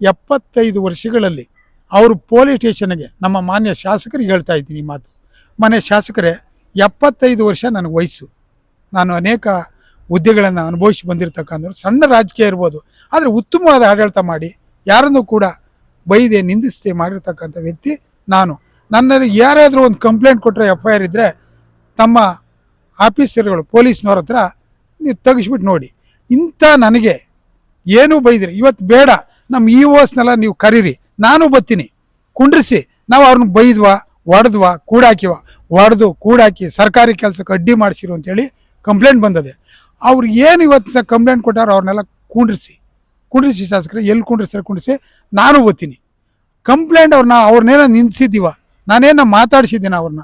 ಎಪ್ಪತ್ತೈದು ವರ್ಷಗಳಲ್ಲಿ ಅವರು ಪೊಲೀಸ್ ಸ್ಟೇಷನ್ಗೆ ನಮ್ಮ ಮಾನ್ಯ ಶಾಸಕರಿಗೆ ಹೇಳ್ತಾ ಇದ್ದೀನಿ ಈ ಮಾತು. ಮನೆ ಶಾಸಕರೇ, ಎಪ್ಪತ್ತೈದು ವರ್ಷ ನನಗೆ ವಯಸ್ಸು. ನಾನು ಅನೇಕ ಹುದ್ದೆಗಳನ್ನು ಅನುಭವಿಸಿ ಬಂದಿರತಕ್ಕಂಥವ್ರು. ಸಣ್ಣ ರಾಜಕೀಯ ಇರ್ಬೋದು, ಆದರೆ ಉತ್ತಮವಾದ ಆಡಳಿತ ಮಾಡಿ, ಯಾರನ್ನು ಕೂಡ ಬೈದೆ ನಿಂದಿಸದೆ ಮಾಡಿರ್ತಕ್ಕಂಥ ವ್ಯಕ್ತಿ ನಾನು. ನನ್ನ ಯಾರಾದರೂ ಒಂದು ಕಂಪ್ಲೇಂಟ್ ಕೊಟ್ಟರೆ ಎಫ್ ಐ ಆರ್ ಇದ್ದರೆ ತಮ್ಮ ಆಫೀಸರ್ಗಳು, ಪೊಲೀಸ್ನವ್ರ ಹತ್ರ ನೀವು ತೆಗಿಸ್ಬಿಟ್ಟು ನೋಡಿ. ಇಂಥ ನನಗೆ ಏನೂ ಬೈದಿರಿ. ಇವತ್ತು ಬೇಡ. ನಮ್ಮ ಇ ಓಸ್ನೆಲ್ಲ ನೀವು ಕರೀರಿ. ನಾನು ಬತ್ತೀನಿ. ಕುಂಡ್ರಿಸಿ. ನಾವು ಅವ್ರನ್ನ ಬೈದ್ವಾ ಹೊಡೆದ್ವಾ ಕೂಡಾಕಿವ ಹೊಡೆದು ಕೂಡಾಕಿ ಸರ್ಕಾರಿ ಕೆಲಸಕ್ಕೆ ಅಡ್ಡಿ ಮಾಡಿಸಿರು ಅಂತೇಳಿ ಕಂಪ್ಲೇಂಟ್ ಬಂದದೆ. ಅವ್ರು ಏನು ಇವತ್ತು ಕಂಪ್ಲೇಂಟ್ ಕೊಟ್ಟಾರೋ ಅವ್ರನ್ನೆಲ್ಲ ಕುಂಡ್ರಿಸಿ. ಕುಂಡ್ರಿಸಿ ಶಾಸಕರು ಎಲ್ಲಿ ಕುಂಡ್ರಿಸ್ತಾರೆ ಕುಂಡ್ರಿಸಿ, ನಾನು ಓದ್ತೀನಿ ಕಂಪ್ಲೇಂಟ್ ಅವ್ರನ್ನ ಅವ್ರನ್ನೇನೋ ನಿಂದಿಸಿದ್ದೀವ. ನಾನೇನೋ ಮಾತಾಡಿಸಿದ್ದೀನಿ ಅವ್ರನ್ನ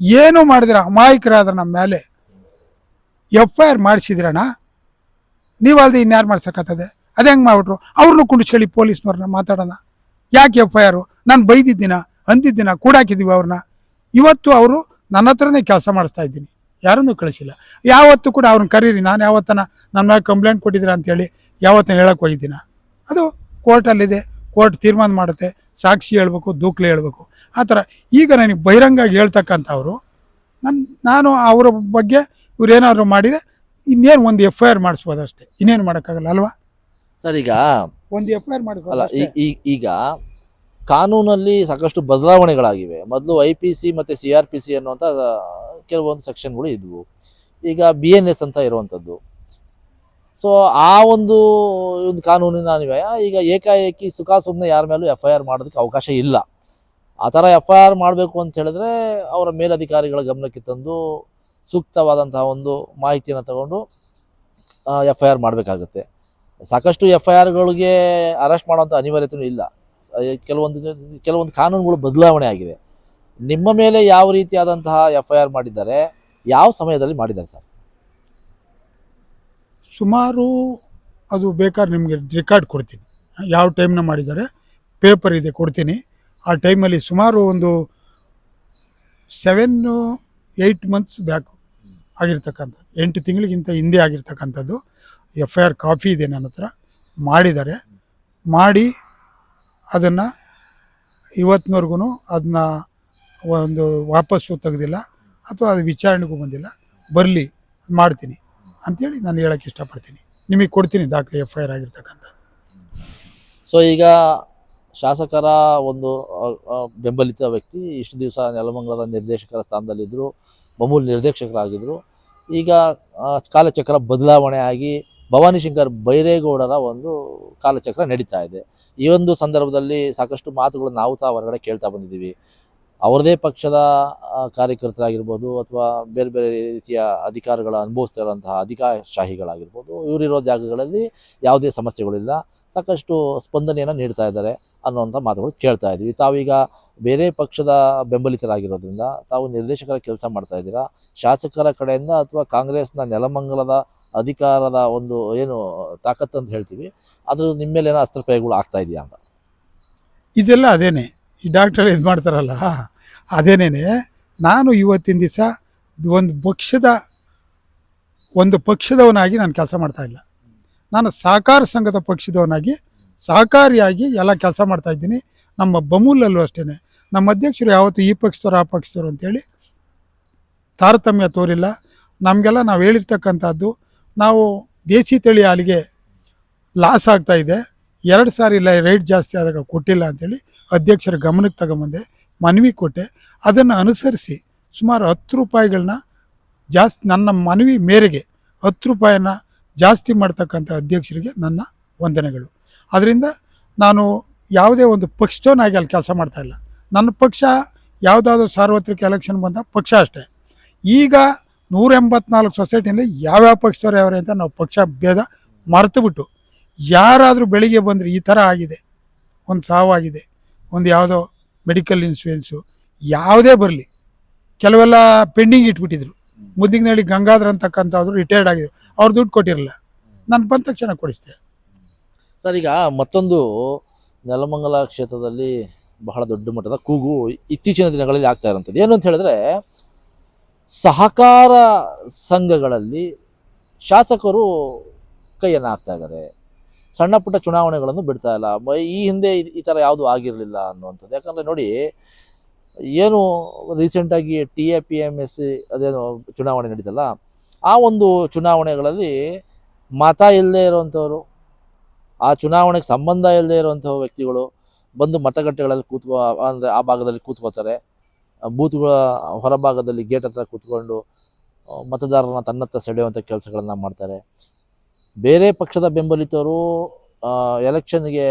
ಏನು ಮಾಡಿದಿರ ಅಮಾಯಕರಾದ ನಮ್ಮ ಮೇಲೆ ಎಫ್ ಐ ಆರ್ ಮಾಡಿಸಿದ್ರಣ ನೀವು ಅಲ್ದೆ ಇನ್ಯಾರು ಮಾಡ್ಸಕತ್ತದೆ ಅದು ಹೆಂಗೆ ಮಾಡ್ಬಿಟ್ರು? ಅವ್ರನ್ನೂ ಕುಂಡಿಸ್ಕೊಳ್ಳಿ ಪೊಲೀಸ್ನವ್ರನ್ನ ಮಾತಾಡೋಣ. ಯಾಕೆ ಎಫ್ ಐ ಆರು? ನಾನು ಬೈದಿದ್ದೀನ ಅಂದಿದ್ದಿನ ಕೂಡಾಕಿದ್ದೀವಿ ಅವ್ರನ್ನ. ಇವತ್ತು ಅವರು ನನ್ನ ಹತ್ರನೇ ಕೆಲಸ ಮಾಡಿಸ್ತಾ ಇದ್ದೀನಿ. ಯಾರನ್ನೂ ಕಳಿಸಿಲ್ಲ. ಯಾವತ್ತೂ ಕೂಡ ಅವ್ರನ್ನ ಕರೀರಿ, ನಾನು ಯಾವತ್ತನ ನನ್ನ ಮೇಲೆ ಕಂಪ್ಲೇಂಟ್ ಕೊಟ್ಟಿದ್ದೀರ ಅಂತೇಳಿ ಯಾವತ್ತನ ಹೇಳಕ್ಕೆ ಹೋಗಿದ್ದೀನ? ಅದು ಕೋರ್ಟಲ್ಲಿದೆ ಕೋರ್ಟ್ ತೀರ್ಮಾನ ಮಾಡುತ್ತೆ, ಸಾಕ್ಷಿ ಹೇಳಬೇಕು, ದೂಕ್ಲೆ ಹೇಳಬೇಕು. ಆ ಥರ ಈಗ ನನಗೆ ಬಹಿರಂಗಾಗಿ ಹೇಳ್ತಕ್ಕಂಥವ್ರು ನನ್ನ ನಾನು ಅವರ ಬಗ್ಗೆ ಇವರೇನಾದರೂ ಮಾಡಿದರೆ ಇನ್ನೇನು ಒಂದು ಎಫ್ ಐ ಆರ್ ಮಾಡಿಸ್ಬೋದು ಅಷ್ಟೇ ಇನ್ನೇನು ಮಾಡೋಕ್ಕಾಗಲ್ಲ, ಅಲ್ವಾ? ಸರ್, ಈಗ ಒಂದು ಎಫ್ ಐ ಆರ್ ಅಲ್ಲ ಮಾಡಿಸ್ಬೋದು ಈ- ಈ- ಈಗ ಕಾನೂನಲ್ಲಿ ಸಾಕಷ್ಟು ಬದಲಾವಣೆಗಳಾಗಿವೆ. ಮೊದಲು ಐ ಪಿ ಸಿ ಮತ್ತು ಸಿ ಆರ್ ಪಿ ಸಿ ಅನ್ನುವಂಥ ಕೆಲವೊಂದು ಸೆಕ್ಷನ್ಗಳು ಇದ್ವು. ಈಗ ಬಿ ಎನ್ ಎಸ್ ಅಂತ ಇರುವಂಥದ್ದು. ಸೊ ಆ ಒಂದು ಒಂದು ಕಾನೂನಿನ ಅನ್ವಯ ಈಗ ಏಕಾಏಕಿ ಸುಖ ಸುಮ್ಮನೆ ಯಾರ ಮೇಲೂ ಎಫ್ ಐ ಆರ್ ಮಾಡೋದಕ್ಕೆ ಅವಕಾಶ ಇಲ್ಲ. ಆ ಥರ ಎಫ್ ಐ ಆರ್ ಮಾಡಬೇಕು ಅಂತ ಹೇಳಿದ್ರೆ ಅವರ ಮೇಲಧಿಕಾರಿಗಳ ಗಮನಕ್ಕೆ ತಂದು ಸೂಕ್ತವಾದಂತಹ ಒಂದು ಮಾಹಿತಿಯನ್ನು ತಗೊಂಡು ಎಫ್ ಐ ಆರ್ ಮಾಡಬೇಕಾಗುತ್ತೆ. ಸಾಕಷ್ಟು ಎಫ್ ಐ ಆರ್ಗಳಿಗೆ ಅರೆಸ್ಟ್ ಮಾಡುವಂಥ ಅನಿವಾರ್ಯತೆಯೂ ಇಲ್ಲ. ಕೆಲವೊಂದು ಕೆಲವೊಂದು ಕಾನೂನುಗಳು ಬದಲಾವಣೆ ಆಗಿದೆ ನಿಮ್ಮ ಮೇಲೆ ಯಾವ ರೀತಿಯಾದಂತಹ ಎಫ್ ಐ ಆರ್ ಮಾಡಿದ್ದಾರೆ, ಯಾವ ಸಮಯದಲ್ಲಿ ಮಾಡಿದ್ದಾರೆ ಸರ್? ಸುಮಾರು ಅದು ಬೇಕಾದ್ರೆ ನಿಮಗೆ ರೆಕಾರ್ಡ್ ಕೊಡ್ತೀನಿ. ಯಾವ ಟೈಮ್ನ ಮಾಡಿದ್ದಾರೆ, ಪೇಪರ್ ಇದೆ ಕೊಡ್ತೀನಿ. ಆ ಟೈಮಲ್ಲಿ ಸುಮಾರು ಒಂದು ಸೆವೆನ್ನು ಏಯ್ಟ್ ಮಂತ್ಸ್ ಬ್ಯಾಕ್ ಆಗಿರ್ತಕ್ಕಂಥದ್ದು, ಎಂಟು ತಿಂಗಳಿಗಿಂತ ಹಿಂದೆ ಆಗಿರ್ತಕ್ಕಂಥದ್ದು. ಎಫ್ ಐ ಆರ್ ಕಾಪಿ ಇದೆ ನನ್ನ ಹತ್ರ. ಮಾಡಿದ್ದಾರೆ. ಮಾಡಿ ಅದನ್ನು ಇವತ್ತಿನವರೆಗೂ ಅದನ್ನ ಒಂದು ವಾಪಸ್ಸು ತೆಗೆದಿಲ್ಲ ಅಥವಾ ಅದು ವಿಚಾರಣೆಗೂ ಬಂದಿಲ್ಲ. ಬರಲಿ ಮಾಡ್ತೀನಿ ಅಂಥೇಳಿ ನಾನು ಹೇಳೋಕ್ಕೆ ಇಷ್ಟಪಡ್ತೀನಿ. ನಿಮಗೆ ಕೊಡ್ತೀನಿ ದಾಖಲೆ ಎಫ್ ಐ ಆರ್ ಆಗಿರ್ತಕ್ಕಂಥದ್ದು. ಸೊ ಈಗ ಶಾಸಕರ ಒಂದು ಬೆಂಬಲಿತ ವ್ಯಕ್ತಿ ಇಷ್ಟು ದಿವಸ ನೆಲಮಂಗಲದ ನಿರ್ದೇಶಕರ ಸ್ಥಾನದಲ್ಲಿದ್ದರು, ಮಮೂಲ್ ನಿರ್ದೇಶಕರಾಗಿದ್ದರು. ಈಗ ಕಾಲಚಕ್ರ ಬದಲಾವಣೆ ಆಗಿ ಭವಾನಿ ಶಂಕರ್ ಬೈರೇಗೌಡರ ಒಂದು ಕಾಲಚಕ್ರ ನಡೀತಾ ಇದೆ. ಈ ಒಂದು ಸಂದರ್ಭದಲ್ಲಿ ಸಾಕಷ್ಟು ಮಾತುಗಳು ನಾವು ಸಹ ಹೊರಗಡೆ ಕೇಳ್ತಾ ಬಂದಿದ್ದೀವಿ. ಅವರದೇ ಪಕ್ಷದ ಕಾರ್ಯಕರ್ತರಾಗಿರ್ಬೋದು ಅಥವಾ ಬೇರೆ ಬೇರೆ ರೀತಿಯ ಅಧಿಕಾರಗಳ ಅನುಭವಿಸ್ತಾ ಇರುವಂತಹ ಅಧಿಕಾರಶಾಹಿಗಳಾಗಿರ್ಬೋದು, ಇವರಿರೋ ಜಾಗಗಳಲ್ಲಿ ಯಾವುದೇ ಸಮಸ್ಯೆಗಳಿಲ್ಲ. ಸಾಕಷ್ಟು ಸ್ಪಂದನೆಯನ್ನು ನೀಡ್ತಾ ಇದ್ದಾರೆ ಅನ್ನುವಂಥ ಮಾತುಗಳು ಕೇಳ್ತಾ ಇದ್ದೀವಿ. ತಾವೀಗ ಬೇರೆ ಪಕ್ಷದ ಬೆಂಬಲಿತರಾಗಿರೋದ್ರಿಂದ ತಾವು ನಿರ್ದೇಶಕರ ಕೆಲಸ ಮಾಡ್ತಾ ಇದ್ದೀರಾ? ಶಾಸಕರ ಕಡೆಯಿಂದ ಅಥವಾ ಕಾಂಗ್ರೆಸ್ನ ನೆಲಮಂಗಲದ ಅಧಿಕಾರದ ಒಂದು ಏನು ತಾಕತ್ತು ಅಂತ ಹೇಳ್ತೀವಿ. ಅದು ನಿಮ್ಮ ಮೇಲೆ ಏನೋ ಅಸ್ತ್ರಪ್ರಯೋಗಗಳು ಆಗ್ತಾ ಇದೆಯಾ ಅಂತ? ಇದೆಲ್ಲ ಅದೇನೆ. ಈ ಡಾಕ್ಟರ್ ಇದು ಮಾಡ್ತಾರಲ್ಲ. ಅದೇನೇ ನಾನು ಇವತ್ತಿನ ದಿವಸ ಒಂದು ಪಕ್ಷದ, ಒಂದು ಪಕ್ಷದವನಾಗಿ ನಾನು ಕೆಲಸ ಮಾಡ್ತಾ ಇಲ್ಲ. ನಾನು ಸಹಕಾರ ಸಂಘದ ಪಕ್ಷದವನಾಗಿ ಸಹಕಾರಿಯಾಗಿ ಎಲ್ಲ ಕೆಲಸ ಮಾಡ್ತಾ ಇದ್ದೀನಿ. ನಮ್ಮ ಬಮೂಲಲ್ಲೂ ಅಷ್ಟೇ ನಮ್ಮ ಅಧ್ಯಕ್ಷರು ಯಾವತ್ತು ಈ ಪಕ್ಷದವ್ರು, ಆ ಪಕ್ಷದವ್ರು ಅಂತೇಳಿ ತಾರತಮ್ಯ ತೋರಿಲ್ಲ. ನಮಗೆಲ್ಲ ನಾವು ಹೇಳಿರ್ತಕ್ಕಂಥದ್ದು, ನಾವು ದೇಸಿ ತಳಿ ಅಲ್ಲಿಗೆ ಲಾಸ್ ಆಗ್ತಾ ಇದೆ. ಎರಡು ಸಾರಿ ಇಲ್ಲ ರೇಟ್ ಜಾಸ್ತಿ ಆದಾಗ ಕೊಟ್ಟಿಲ್ಲ ಅಂಥೇಳಿ ಅಧ್ಯಕ್ಷರ ಗಮನಕ್ಕೆ ತಗೊಂಬಂದೆ. ಮನವಿ ಕೊಟ್ಟೆ. ಅದನ್ನು ಅನುಸರಿಸಿ ಸುಮಾರು ಹತ್ತು ರೂಪಾಯಿಗಳನ್ನ ಜಾಸ್ತಿ ನನ್ನ ಮನವಿ ಮೇರೆಗೆ ಹತ್ತು ರೂಪಾಯಿನ ಜಾಸ್ತಿ ಮಾಡ್ತಕ್ಕಂಥ ಅಧ್ಯಕ್ಷರಿಗೆ ನನ್ನ ವಂದನೆಗಳು. ಅದರಿಂದ ನಾನು ಯಾವುದೇ ಒಂದು ಪಕ್ಷದವನಾಗಿ ಅಲ್ಲಿ ಕೆಲಸ ಮಾಡ್ತಾಯಿಲ್ಲ ನನ್ನ ಪಕ್ಷ ಯಾವುದಾದ್ರೂ ಸಾರ್ವತ್ರಿಕ ಎಲೆಕ್ಷನ್ ಬಂದ ಪಕ್ಷ ಅಷ್ಟೇ. ಈಗ ನೂರ ಎಂಬತ್ನಾಲ್ಕು ಸೊಸೈಟಿಯಲ್ಲಿ ಯಾವ್ಯಾವ ಪಕ್ಷದವ್ರು ಯಾವ್ರೆ ಅಂತ ನಾವು ಪಕ್ಷ ಭೇದ ಮರೆತುಬಿಟ್ಟು ಯಾರಾದರೂ ಬೆಳಿಗ್ಗೆ ಬಂದರೆ ಈ ಥರ ಆಗಿದೆ, ಒಂದು ಸಾವಾಗಿದೆ, ಒಂದು ಯಾವುದೋ ಮೆಡಿಕಲ್ ಇನ್ಶೂರೆನ್ಸು ಯಾವುದೇ ಬರಲಿ. ಕೆಲವೆಲ್ಲ ಪೆಂಡಿಂಗ್ ಇಟ್ಬಿಟ್ಟಿದ್ರು. ಮುದ್ದಿನಹಳ್ಳಿ ಗಂಗಾಧರ್ ಅಂತಕ್ಕಂಥವ್ರು ರಿಟೈರ್ಡ್ ಆಗಿದ್ರು. ಅವ್ರು ದುಡ್ಡು ಕೊಟ್ಟಿರಲಿಲ್ಲ ನಾನು ಬಂದ ತಕ್ಷಣ ಕೊಡಿಸ್ದೆ. ಸರ್, ಈಗ ಮತ್ತೊಂದು ನೆಲಮಂಗಲ ಕ್ಷೇತ್ರದಲ್ಲಿ ಬಹಳ ದೊಡ್ಡ ಮಟ್ಟದ ಕೂಗು ಇತ್ತೀಚಿನ ದಿನಗಳಲ್ಲಿ ಆಗ್ತಾ ಇರೋಂಥದ್ದು ಏನು ಅಂತ ಹೇಳಿದ್ರೆ, ಸಹಕಾರ ಸಂಘಗಳಲ್ಲಿ ಶಾಸಕರು ಕೈಯನ್ನು ಹಾಕ್ತಾ ಇದ್ದಾರೆ. ಸಣ್ಣ ಪುಟ್ಟ ಚುನಾವಣೆಗಳನ್ನು ಬಿಡ್ತಾ ಇಲ್ಲ. ಈ ಹಿಂದೆ ಈ- ಥರ ಯಾವುದು ಆಗಿರಲಿಲ್ಲ ಅನ್ನುವಂಥದ್ದು. ಯಾಕಂದರೆ ನೋಡಿ, ಏನು ರೀಸೆಂಟಾಗಿ T A P M S ಅದೇನು ಚುನಾವಣೆ ನಡೀತಲ್ಲ, ಆ ಒಂದು ಚುನಾವಣೆಗಳಲ್ಲಿ ಮತ ಇಲ್ಲದೆ ಇರುವಂಥವ್ರು, ಆ ಚುನಾವಣೆಗೆ ಸಂಬಂಧ ಇಲ್ಲದೆ ಇರುವಂಥ ವ್ಯಕ್ತಿಗಳು ಬಂದು ಮತಗಟ್ಟೆಗಳಲ್ಲಿ ಕೂತ್ಕೋ, ಅಂದರೆ ಆ ಭಾಗದಲ್ಲಿ ಕೂತ್ಕೋತಾರೆ ಬೂತ್ಗಳ ಹೊರಭಾಗದಲ್ಲಿ ಗೇಟ್ ಹತ್ರ ಕೂತ್ಕೊಂಡು, ಮತದಾರರನ್ನ ತನ್ನತ್ತ ಸೆಳೆಯುವಂಥ ಕೆಲಸಗಳನ್ನು ಮಾಡ್ತಾರೆ. ಬೇರೆ ಪಕ್ಷದ ಬೆಂಬಲಿತರು ಎಲೆಕ್ಷನ್ಗೆ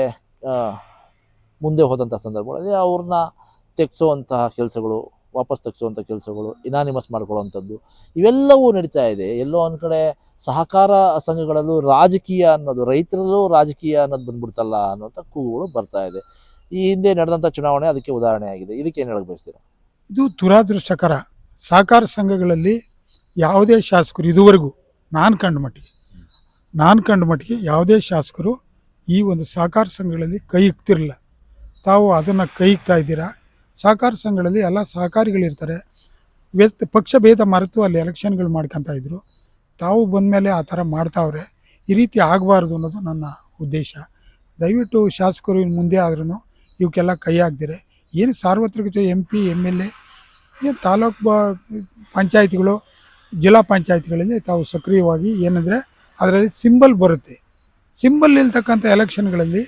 ಮುಂದೆ ಹೋದಂಥ ಸಂದರ್ಭಗಳಲ್ಲಿ ಅವ್ರನ್ನ ತೆಗೆಸುವಂತಹ ಕೆಲಸಗಳು, ವಾಪಸ್ ತೆಗೆಸುವಂಥ ಕೆಲಸಗಳು ಇನಾನಿಮಸ್ ಮಾಡ್ಕೊಳ್ಳುವಂಥದ್ದು, ಇವೆಲ್ಲವೂ ನಡೀತಾ ಇದೆ. ಎಲ್ಲೋ ಒಂದು ಕಡೆ ಸಹಕಾರ ಸಂಘಗಳಲ್ಲೂ ರಾಜಕೀಯ ಅನ್ನೋದು, ರೈತರಲ್ಲೂ ರಾಜಕೀಯ ಅನ್ನೋದು ಬಂದ್ಬಿಡ್ತಲ್ಲ ಅನ್ನೋಂಥ ಕೂಗುಗಳು ಬರ್ತಾ ಇದೆ. ಈ ಹಿಂದೆ ನಡೆದಂಥ ಚುನಾವಣೆ ಅದಕ್ಕೆ ಉದಾಹರಣೆ ಆಗಿದೆ. ಇದಕ್ಕೆ ಏನು ಹೇಳಕ್ಕೆ ಬಯಸ್ತೀರಾ? ಇದು ದುರಾದೃಷ್ಟಕರ. ಸಹಕಾರ ಸಂಘಗಳಲ್ಲಿ ಯಾವುದೇ ಶಾಸಕರು ಇದುವರೆಗೂ, ನಾನು ಕಂಡ ಮಟ್ಟಿಗೆ ನಾನು ಕಂಡ ಮಟ್ಟಿಗೆ ಯಾವುದೇ ಶಾಸಕರು ಈ ಒಂದು ಸಹಕಾರ ಸಂಘಗಳಲ್ಲಿ ಕೈ ಇಕ್ತಿರಲಿಲ್ಲ ತಾವು ಅದನ್ನು ಕೈ ಇಕ್ತಾ ಇದ್ದೀರಾ? ಸಹಕಾರ ಸಂಘಗಳಲ್ಲಿ ಎಲ್ಲ ಸಹಕಾರಿಗಳಿರ್ತಾರೆ. ವ್ಯತ್ ಪಕ್ಷ ಭೇದ ಮರೆತು ಅಲ್ಲಿ ಎಲೆಕ್ಷನ್ಗಳು ಮಾಡ್ಕೊತಾ ಇದ್ರು. ತಾವು ಬಂದ ಮೇಲೆ ಆ ಥರ ಮಾಡ್ತಾವ್ರೆ. ಈ ರೀತಿ ಆಗಬಾರ್ದು ಅನ್ನೋದು ನನ್ನ ಉದ್ದೇಶ. ದಯವಿಟ್ಟು ಶಾಸಕರು ಇನ್ನು ಮುಂದೆ ಆದ್ರೂ ಇವಕ್ಕೆಲ್ಲ ಕೈ ಹಾಕ್ದಿರೆ. ಏನು ಸಾರ್ವತ್ರಿಕ M P M L A, ಏನು ತಾಲೂಕು ಬ, ಪಂಚಾಯತಿಗಳು, ಜಿಲ್ಲಾ ಪಂಚಾಯತಿಗಳಲ್ಲಿ ತಾವು ಸಕ್ರಿಯವಾಗಿ ಏನಂದರೆ ಅದರಲ್ಲಿ ಸಿಂಬಲ್ ಬರುತ್ತೆ. ಸಿಂಬಲ್ ಇಲ್ತಕ್ಕಂಥ ಎಲೆಕ್ಷನ್ಗಳಲ್ಲಿ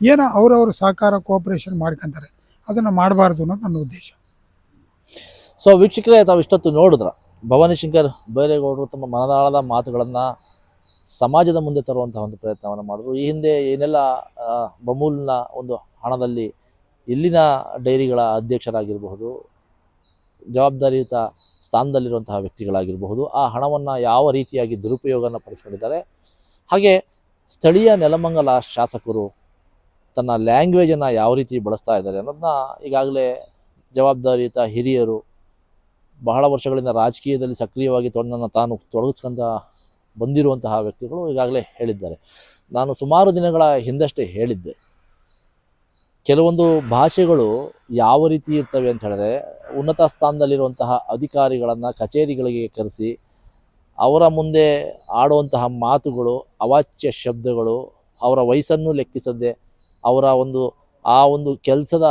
ಏನೋ ಅವರವರು ಸಹಕಾರ ಕೋಆಪರೇಷನ್ ಮಾಡ್ಕೊತಾರೆ. ಅದನ್ನು ಮಾಡಬಾರ್ದು ಅನ್ನೋದು ನನ್ನ ಉದ್ದೇಶ. ಸೊ ವೀಕ್ಷಕರೇ, ತಾವು ಇಷ್ಟೊತ್ತು ನೋಡಿದ್ರ, ಭವಾನಿ ಶಂಕರ್ ಬೈರೇಗೌಡರು ತಮ್ಮ ಮನದಾಳದ ಮಾತುಗಳನ್ನು ಸಮಾಜದ ಮುಂದೆ ತರುವಂತಹ ಒಂದು ಪ್ರಯತ್ನವನ್ನು ಮಾಡಿದ್ರು. ಈ ಹಿಂದೆ ಏನೆಲ್ಲ ಬಮೂಲ್ನ ಒಂದು ಹಣದಲ್ಲಿ ಇಲ್ಲಿನ ಡೈರಿಗಳ ಅಧ್ಯಕ್ಷರಾಗಿರಬಹುದು ಜವಾಬ್ದಾರಿಯುತ ಸ್ಥಾನದಲ್ಲಿರುವಂತಹ ವ್ಯಕ್ತಿಗಳಾಗಿರಬಹುದು. ಆ ಹಣವನ್ನು ಯಾವ ರೀತಿಯಾಗಿ ದುರುಪಯೋಗನ ಪಡಿಸ್ಕೊಂಡಿದ್ದಾರೆ? ಹಾಗೆ ಸ್ಥಳೀಯ ನೆಲಮಂಗಲ ಶಾಸಕರು ತನ್ನ ಲ್ಯಾಂಗ್ವೇಜನ್ನು ಯಾವ ರೀತಿ ಬಳಸ್ತಾ ಇದ್ದಾರೆ ಅನ್ನೋದನ್ನ ಈಗಾಗಲೇ ಜವಾಬ್ದಾರಿಯುತ ಹಿರಿಯರು ಬಹಳ ವರ್ಷಗಳಿಂದ ರಾಜಕೀಯದಲ್ಲಿ ಸಕ್ರಿಯವಾಗಿ ತನ್ನನ್ನು ತಾನು ತೊಡಗಿಸ್ಕೊಂತ ಬಂದಿರುವಂತಹ ವ್ಯಕ್ತಿಗಳು ಈಗಾಗಲೇ ಹೇಳಿದ್ದಾರೆ. ನಾನು ಸುಮಾರು ದಿನಗಳ ಹಿಂದಷ್ಟೇ ಹೇಳಿದ್ದೆ. ಕೆಲವೊಂದು ಭಾಷೆಗಳು ಯಾವ ರೀತಿ ಇರ್ತವೆ ಅಂತ ಹೇಳಿದ್ರೆ, ಉನ್ನತ ಸ್ಥಾನದಲ್ಲಿರುವಂತಹ ಅಧಿಕಾರಿಗಳನ್ನು ಕಚೇರಿಗಳಿಗೆ ಕರೆಸಿ, ಅವರ ಮುಂದೆ ಆಡುವಂತಹ ಮಾತುಗಳು, ಅವಾಚ್ಯ ಶಬ್ದಗಳು, ಅವರ ವಯಸ್ಸನ್ನು ಲೆಕ್ಕಿಸದೆ, ಅವರ ಒಂದು, ಆ ಒಂದು ಕೆಲಸದ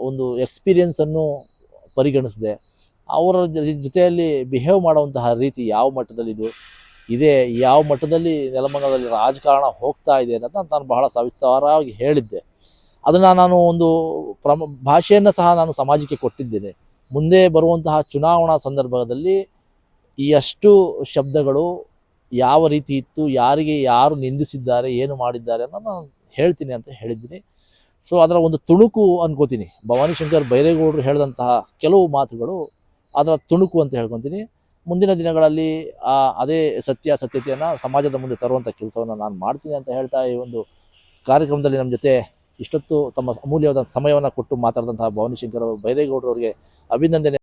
ಒಂದು ಎಕ್ಸ್ಪೀರಿಯನ್ಸನ್ನು ಪರಿಗಣಿಸದೆ, ಅವರ ಜೊತೆಯಲ್ಲಿ ಬಿಹೇವ್ ಮಾಡುವಂತಹ ರೀತಿ ಯಾವ ಮಟ್ಟದಲ್ಲಿದು, ಇದೇ ಯಾವ ಮಟ್ಟದಲ್ಲಿ ನೆಲಮಂಗಲದಲ್ಲಿ ರಾಜಕಾರಣ ಹೋಗ್ತಾ ಇದೆ ಅನ್ನೋದನ್ನ ನಾನು ಬಹಳ ಸವಿಸ್ತಾರವಾಗಿ ಹೇಳಿದ್ದೆ. ಅದನ್ನು ನಾನು ಒಂದು ಪ್ರಮ, ಭಾಷೆಯನ್ನು ಸಹ ನಾನು ಸಮಾಜಕ್ಕೆ ಕೊಟ್ಟಿದ್ದೇನೆ. ಮುಂದೆ ಬರುವಂತಹ ಚುನಾವಣಾ ಸಂದರ್ಭದಲ್ಲಿ ಈ ಅಷ್ಟು ಶಬ್ದಗಳು ಯಾವ ರೀತಿ ಇತ್ತು, ಯಾರಿಗೆ ಯಾರು ನಿಂದಿಸಿದ್ದಾರೆ, ಏನು ಮಾಡಿದ್ದಾರೆ ಅನ್ನೋ ನಾನು ಹೇಳ್ತೀನಿ ಅಂತ ಹೇಳಿದ್ದೀನಿ. ಸೊ ಅದರ ಒಂದು ತುಣುಕು ಅನ್ಕೋತೀನಿ. ಭವಾನಿ ಶಂಕರ್ ಬೈರೇಗೌಡರು ಹೇಳಿದಂತಹ ಕೆಲವು ಮಾತುಗಳು ಅದರ ತುಣುಕು ಅಂತ ಹೇಳ್ಕೊತೀನಿ. ಮುಂದಿನ ದಿನಗಳಲ್ಲಿ ಆ, ಅದೇ ಸತ್ಯ, ಸತ್ಯತೆಯನ್ನು ಸಮಾಜದ ಮುಂದೆ ತರುವಂಥ ಕೆಲಸವನ್ನು ನಾನು ಮಾಡ್ತೀನಿ ಅಂತ ಹೇಳ್ತಾ ಈ ಒಂದು ಕಾರ್ಯಕ್ರಮದಲ್ಲಿ ನಮ್ಮ ಜೊತೆ ಇಷ್ಟೊತ್ತು ತಮ್ಮ ಅಮೂಲ್ಯವಾದ ಸಮಯವನ್ನು ಕೊಟ್ಟು ಮಾತಾಡಿದಂತಹ ಭವಾನಿ ಶಂಕರ್ ಬೈರೇಗೌಡರವರಿಗೆ ಅಭಿನಂದನೆ.